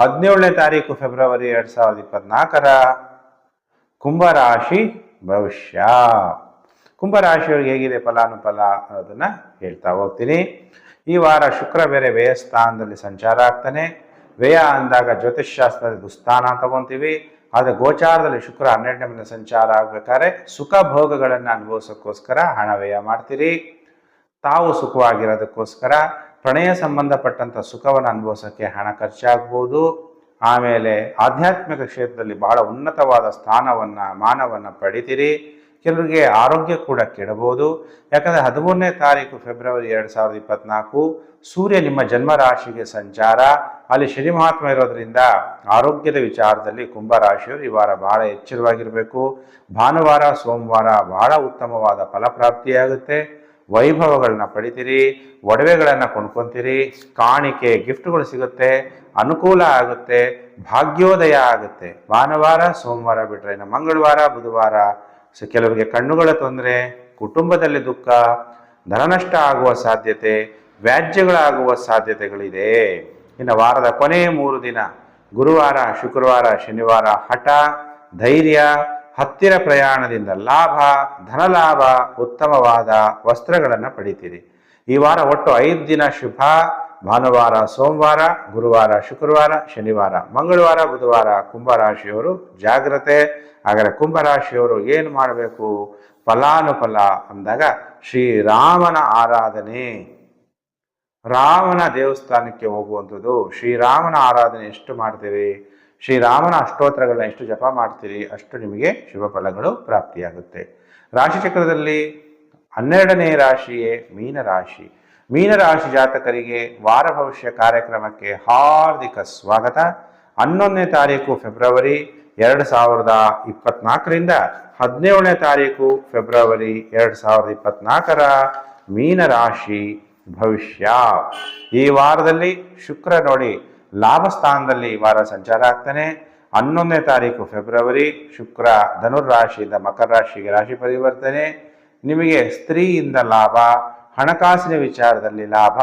ಹದಿನೇಳನೇ ತಾರೀಕು ಫೆಬ್ರವರಿ ಎರಡು ಸಾವಿರದ ಇಪ್ಪತ್ನಾಲ್ಕರ ಕುಂಭರಾಶಿ ಭವಿಷ್ಯ. ಕುಂಭರಾಶಿಯವರಿಗೆ ಹೇಗಿದೆ ಫಲಾನುಫಲ ಅನ್ನೋದನ್ನ ಹೇಳ್ತಾ ಹೋಗ್ತೀನಿ. ಈ ವಾರ ಶುಕ್ರ ಬೇರೆ ವ್ಯಯ ಸ್ಥಾನದಲ್ಲಿ ಸಂಚಾರ ಆಗ್ತಾನೆ. ವ್ಯಯ ಅಂದಾಗ ಜ್ಯೋತಿಷ್ಶಾಸ್ತ್ರದಲ್ಲಿ ದುಸ್ಥಾನ ತಗೊಂತೀವಿ. ಆದರೆ ಗೋಚಾರದಲ್ಲಿ ಶುಕ್ರ ಹನ್ನೆರಡನೇ ಮೇಲೆ ಸಂಚಾರ ಆಗ್ಬೇಕಾದ್ರೆ ಸುಖ ಭೋಗಗಳನ್ನು ಅನುಭವಿಸೋಕ್ಕೋಸ್ಕರ ಹಣ ವ್ಯಯ ಮಾಡ್ತೀರಿ. ತಾವು ಸುಖವಾಗಿರೋದಕ್ಕೋಸ್ಕರ ಪ್ರಣಯ ಸಂಬಂಧಪಟ್ಟಂಥ ಸುಖವನ್ನು ಅನುಭವಿಸೋಕ್ಕೆ ಹಣ ಖರ್ಚಾಗ್ಬೋದು. ಆಮೇಲೆ ಆಧ್ಯಾತ್ಮಿಕ ಕ್ಷೇತ್ರದಲ್ಲಿ ಬಹಳ ಉನ್ನತವಾದ ಸ್ಥಾನವನ್ನು, ಮಾನವನ್ನು ಪಡಿತೀರಿ. ಕೆಲವರಿಗೆ ಆರೋಗ್ಯ ಕೂಡ ಕೆಡಬಹುದು. ಯಾಕಂದರೆ ಹದಿಮೂರನೇ ತಾರೀಕು ಫೆಬ್ರವರಿ ಎರಡು ಸಾವಿರದ ಇಪ್ಪತ್ನಾಲ್ಕು, ಸೂರ್ಯ ನಿಮ್ಮ ಜನ್ಮ ರಾಶಿಗೆ ಸಂಚಾರ. ಅಲ್ಲಿ ಶನಿ ಮಹಾತ್ಮ ಇರೋದ್ರಿಂದ ಆರೋಗ್ಯದ ವಿಚಾರದಲ್ಲಿ ಕುಂಭರಾಶಿಯವರು ಈ ವಾರ ಬಹಳ ಎಚ್ಚರವಾಗಿರಬೇಕು. ಭಾನುವಾರ, ಸೋಮವಾರ ಬಹಳ ಉತ್ತಮವಾದ ಫಲಪ್ರಾಪ್ತಿಯಾಗುತ್ತೆ. ವೈಭವಗಳನ್ನ ಪಡಿತೀರಿ, ಒಡವೆಗಳನ್ನು ಕೊಂಡ್ಕೊಂತೀರಿ, ಕಾಣಿಕೆ, ಗಿಫ್ಟ್ಗಳು ಸಿಗುತ್ತೆ, ಅನುಕೂಲ ಆಗುತ್ತೆ, ಭಾಗ್ಯೋದಯ ಆಗುತ್ತೆ. ಭಾನುವಾರ, ಸೋಮವಾರ ಬಿಟ್ಟರೆ ಇನ್ನು ಮಂಗಳವಾರ, ಬುಧವಾರ ಸೊ ಕೆಲವರಿಗೆ ಕಣ್ಣುಗಳ ತೊಂದರೆ, ಕುಟುಂಬದಲ್ಲಿ ದುಃಖ, ಧನನಷ್ಟ ಆಗುವ ಸಾಧ್ಯತೆ, ವ್ಯಾಜ್ಯಗಳಾಗುವ ಸಾಧ್ಯತೆಗಳಿದೆ. ಇನ್ನು ವಾರದ ಕೊನೆಯ ಮೂರು ದಿನ, ಗುರುವಾರ, ಶುಕ್ರವಾರ, ಶನಿವಾರ ಹಠ, ಧೈರ್ಯ, ಹತ್ತಿರ ಪ್ರಯಾಣದಿಂದ ಲಾಭ, ಧನಲಾಭ, ಉತ್ತಮವಾದ ವಸ್ತ್ರಗಳನ್ನು ಪಡಿತೀರಿ. ಈ ವಾರ ಒಟ್ಟು ಐದು ದಿನ ಶುಭ ಭಾನುವಾರ, ಸೋಮವಾರ, ಗುರುವಾರ, ಶುಕ್ರವಾರ, ಶನಿವಾರ, ಮಂಗಳವಾರ, ಬುಧವಾರ, ಕುಂಭರಾಶಿಯವರು ಜಾಗ್ರತೆ. ಹಾಗಾದರೆ ಕುಂಭರಾಶಿಯವರು ಏನು ಮಾಡಬೇಕು? ಫಲಾನುಫಲ ಅಂದಾಗ ಶ್ರೀರಾಮನ ಆರಾಧನೆ. ರಾಮನ ದೇವಸ್ಥಾನಕ್ಕೆ ಹೋಗುವಂಥದ್ದು ಶ್ರೀರಾಮನ ಆರಾಧನೆ ಎಷ್ಟು ಮಾಡ್ತೀರಿ? ಶ್ರೀರಾಮನ ಅಷ್ಟೋತ್ತರಗಳನ್ನ ಎಷ್ಟು ಜಪ ಮಾಡ್ತೀರಿ? ಅಷ್ಟು ನಿಮಗೆ ಶುಭ ಫಲಗಳು ಪ್ರಾಪ್ತಿಯಾಗುತ್ತೆ. ರಾಶಿಚಕ್ರದಲ್ಲಿ ಹನ್ನೆರಡನೇ ರಾಶಿಯೇ ಮೀನರಾಶಿ ಮೀನರಾಶಿ ಜಾತಕರಿಗೆ ವಾರ ಭವಿಷ್ಯ ಕಾರ್ಯಕ್ರಮಕ್ಕೆ ಹಾರ್ದಿಕ ಸ್ವಾಗತ. ಹನ್ನೊಂದನೇ ತಾರೀಕು ಫೆಬ್ರವರಿ ಎರಡು ಸಾವಿರದ ಇಪ್ಪತ್ನಾಲ್ಕರಿಂದ ಹದಿನೇಳನೇ ತಾರೀಕು ಫೆಬ್ರವರಿ ಎರಡು ಸಾವಿರದ ಇಪ್ಪತ್ನಾಲ್ಕರ ಮೀನರಾಶಿ ಭವಿಷ್ಯ. ಈ ವಾರದಲ್ಲಿ ಶುಕ್ರ ನೋಡಿ ಲಾಭ ಸ್ಥಾನದಲ್ಲಿ ಈ ವಾರ ಸಂಚಾರ ಆಗ್ತಾನೆ. ಹನ್ನೊಂದನೇ ತಾರೀಕು ಫೆಬ್ರವರಿ ಶುಕ್ರ ಧನುರ್ ರಾಶಿಯಿಂದ ಮಕರ ರಾಶಿಗೆ ರಾಶಿ ಪರಿವರ್ತನೆ. ನಿಮಗೆ ಸ್ತ್ರೀಯಿಂದ ಲಾಭ ಹಣಕಾಸಿನ ವಿಚಾರದಲ್ಲಿ ಲಾಭ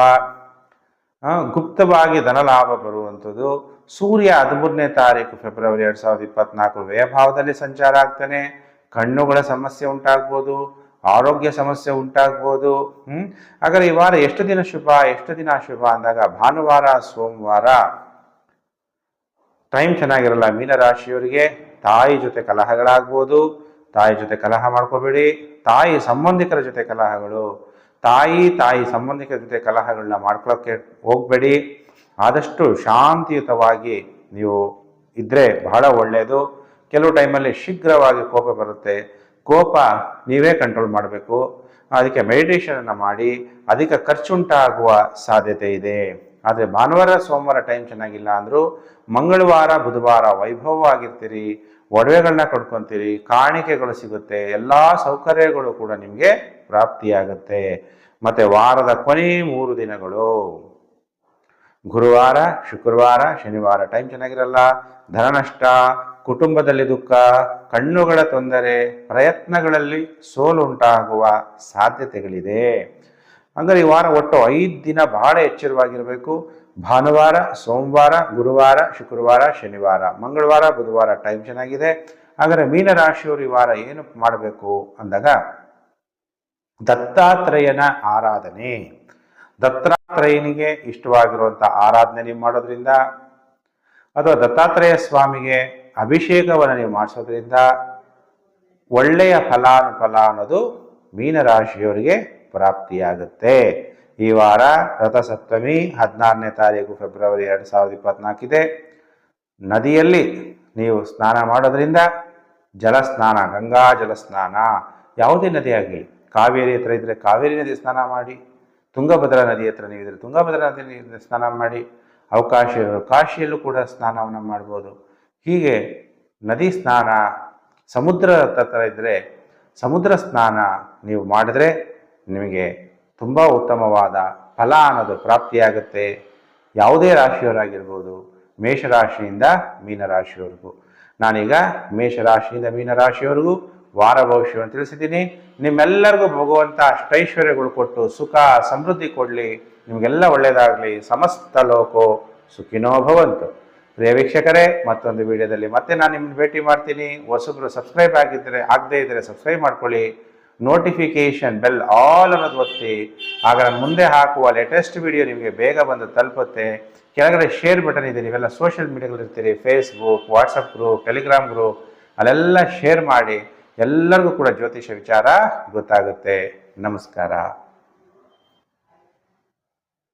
ಗುಪ್ತವಾಗಿ ಧನ ಲಾಭ ಬರುವಂಥದ್ದು. ಸೂರ್ಯ ಹದಿಮೂರನೇ ತಾರೀಕು ಫೆಬ್ರವರಿ ಎರಡು ಸಾವಿರದ ಇಪ್ಪತ್ನಾಲ್ಕು ವ್ಯಯಭಾವದಲ್ಲಿ ಸಂಚಾರ ಆಗ್ತಾನೆ. ಕಣ್ಣುಗಳ ಸಮಸ್ಯೆ ಉಂಟಾಗ್ಬೋದು, ಆರೋಗ್ಯ ಸಮಸ್ಯೆ ಉಂಟಾಗ್ಬೋದು ಹ್ಞೂ ಹಾಗಾದ್ರೆ ಈ ವಾರ ಎಷ್ಟು ದಿನ ಶುಭ, ಎಷ್ಟು ದಿನ ಅಶುಭ ಅಂದಾಗ ಭಾನುವಾರ, ಸೋಮವಾರ ಟೈಮ್ ಚೆನ್ನಾಗಿರಲ್ಲ ಮೀನರಾಶಿಯವರಿಗೆ ತಾಯಿ ಜೊತೆ ಕಲಹಗಳಾಗ್ಬೋದು. ತಾಯಿ ಜೊತೆ ಕಲಹ ಮಾಡ್ಕೋಬೇಡಿ. ತಾಯಿ ಸಂಬಂಧಿಕರ ಜೊತೆ ಕಲಹಗಳು. ತಾಯಿ ತಾಯಿ ಸಂಬಂಧಿಕರ ಜೊತೆ ಕಲಹಗಳನ್ನ ಮಾಡ್ಕೊಳ್ಳೋಕ್ಕೆ ಹೋಗಬೇಡಿ. ಆದಷ್ಟು ಶಾಂತಿಯುತವಾಗಿ ನೀವು ಇದ್ದರೆ ಬಹಳ ಒಳ್ಳೆಯದು ಕೆಲವು ಟೈಮಲ್ಲಿ ಶೀಘ್ರವಾಗಿ ಕೋಪ ಬರುತ್ತೆ. ಕೋಪ ನೀವೇ ಕಂಟ್ರೋಲ್ ಮಾಡಬೇಕು. ಅದಕ್ಕೆ ಮೆಡಿಟೇಷನನ್ನು ಮಾಡಿ. ಅಧಿಕ ಖರ್ಚುಂಟಾಗುವ ಸಾಧ್ಯತೆ ಇದೆ. ಆದರೆ ಭಾನುವಾರ, ಸೋಮವಾರ ಟೈಮ್ ಚೆನ್ನಾಗಿಲ್ಲ ಅಂದರೂ ಮಂಗಳವಾರ, ಬುಧವಾರ ವೈಭವವಾಗಿರ್ತೀರಿ. ಒಡವೆಗಳನ್ನ ಕಡ್ಕೊತೀರಿ ಕಾಣಿಕೆಗಳು ಸಿಗುತ್ತೆ. ಎಲ್ಲ ಸೌಕರ್ಯಗಳು ಕೂಡ ನಿಮಗೆ ಪ್ರಾಪ್ತಿಯಾಗುತ್ತೆ. ಮತ್ತೆ ವಾರದ ಕೊನೆ ಮೂರು ದಿನಗಳು. ಗುರುವಾರ, ಶುಕ್ರವಾರ, ಶನಿವಾರ, ಟೈಮ್ ಚೆನ್ನಾಗಿರಲ್ಲ. ಧನನಷ್ಟ ಕುಟುಂಬದಲ್ಲಿ ದುಃಖ, ಕಣ್ಣುಗಳ ತೊಂದರೆ, ಪ್ರಯತ್ನಗಳಲ್ಲಿ ಸೋಲುಂಟಾಗುವ ಸಾಧ್ಯತೆಗಳಿದೆ. ಅಂದರೆ ಈ ವಾರ ಒಟ್ಟು ಐದು ದಿನ ಬಹಳ ಎಚ್ಚರವಾಗಿರಬೇಕು. ಭಾನುವಾರ, ಸೋಮವಾರ, ಗುರುವಾರ, ಶುಕ್ರವಾರ, ಶನಿವಾರ. ಮಂಗಳವಾರ, ಬುಧವಾರ ಟೈಮ್ ಚೆನ್ನಾಗಿದೆ. ಹಾಗಾದರೆ ಮೀನರಾಶಿಯವರು ಈ ವಾರ ಏನು ಮಾಡಬೇಕು ಅಂದಾಗ ದತ್ತಾತ್ರೇಯನ ಆರಾಧನೆ. ದತ್ತಾತ್ರೇಯನಿಗೆ ಇಷ್ಟವಾಗಿರುವಂಥ ಆರಾಧನೆ ನೀವು ಮಾಡೋದ್ರಿಂದ ಅಥವಾ ದತ್ತಾತ್ರೇಯ ಸ್ವಾಮಿಗೆ ಅಭಿಷೇಕವನ್ನು ನೀವು ಮಾಡಿಸೋದ್ರಿಂದ ಒಳ್ಳೆಯ ಫಲಾನುಫಲ ಅನ್ನೋದು ಮೀನರಾಶಿಯವರಿಗೆ ಪ್ರಾಪ್ತಿಯಾಗುತ್ತೆ. ಈ ವಾರ ರಥಸಪ್ತಮಿ ಹದಿನಾರನೇ ತಾರೀಕು ಫೆಬ್ರವರಿ ಎರಡು ಸಾವಿರದ ಇಪ್ಪತ್ನಾಲ್ಕಿದೆ ನದಿಯಲ್ಲಿ ನೀವು ಸ್ನಾನ ಮಾಡೋದ್ರಿಂದ ಜಲ ಸ್ನಾನ ಗಂಗಾ ಜಲಸ್ನಾನ ಯಾವುದೇ ನದಿ ಆಗಲಿ ಕಾವೇರಿ ಹತ್ರ ಇದ್ದರೆ ಕಾವೇರಿ ನದಿ ಸ್ನಾನ ಮಾಡಿ, ತುಂಗಭದ್ರಾ ನದಿ ಹತ್ರ ನೀವು ಇದ್ರೆ ತುಂಗಭದ್ರಾ ನದಿ ಸ್ನಾನ ಮಾಡಿ, ಅವಕಾಶ, ಕಾಶಿಯಲ್ಲೂ ಕೂಡ ಸ್ನಾನವನ್ನು ಮಾಡ್ಬೋದು. ಹೀಗೆ ನದಿ ಸ್ನಾನ, ಸಮುದ್ರ ಹತ್ರ ಇದ್ದರೆ ಸಮುದ್ರ ಸ್ನಾನ ನೀವು ಮಾಡಿದ್ರೆ ನಿಮಗೆ ತುಂಬ ಉತ್ತಮವಾದ ಫಲ ಅನ್ನೋದು ಪ್ರಾಪ್ತಿಯಾಗುತ್ತೆ. ಯಾವುದೇ ರಾಶಿಯವರಾಗಿರ್ಬೋದು, ಮೇಷರಾಶಿಯಿಂದ ಮೀನರಾಶಿಯವರೆಗೂ ನಾನೀಗ ಮೇಷರಾಶಿಯಿಂದ ಮೀನರಾಶಿಯವರೆಗೂ ವಾರ ಭವಿಷ್ಯವನ್ನು ತಿಳಿಸಿದ್ದೀನಿ. ನಿಮ್ಮೆಲ್ಲರಿಗೂ ಭಗವಂತ ಅಷ್ಟೈಶ್ವರ್ಯಗಳು ಕೊಟ್ಟು ಸುಖ, ಸಮೃದ್ಧಿ ಕೊಡಲಿ. ನಿಮಗೆಲ್ಲ ಒಳ್ಳೆಯದಾಗಲಿ ಸಮಸ್ತ ಲೋಕೋ ಸುಖಿನೋ ಭವಂತು. ಪ್ರಿಯ ವೀಕ್ಷಕರೇ, ಮತ್ತೊಂದು ವಿಡಿಯೋದಲ್ಲಿ ಮತ್ತೆ ನಾನು ನಿಮ್ಮನ್ನು ಭೇಟಿ ಮಾಡ್ತೀನಿ. ಹೊಸಬ್ರು ಸಬ್ಸ್ಕ್ರೈಬ್ ಆಗಿದ್ದರೆ ಆಗದೇ ಇದ್ದರೆ ಸಬ್ಸ್ಕ್ರೈಬ್ ಮಾಡ್ಕೊಳ್ಳಿ. ನೋಟಿಫಿಕೇಷನ್ ಬೆಲ್ ಆಲ್ ಅನ್ನೋದು ಒತ್ತಿ. ಆಗ ನಾನು ಮುಂದೆ ಹಾಕುವ ಲೇಟೆಸ್ಟ್ ವಿಡಿಯೋ ನಿಮಗೆ ಬೇಗ ಬಂದು ತಲುಪುತ್ತೆ. ಕೆಳಗಡೆ ಶೇರ್ ಬಟನ್ ಇದೆ. ನೀವೆಲ್ಲ social ಮೀಡಿಯಾಗಳಿರ್ತೀರಿ Facebook WhatsApp group Telegram group ಅಲ್ಲೆಲ್ಲ ಶೇರ್ ಮಾಡಿ. ಎಲ್ಲರಿಗೂ ಕೂಡ ಜ್ಯೋತಿಷ ವಿಚಾರ ಗೊತ್ತಾಗುತ್ತೆ. ನಮಸ್ಕಾರ.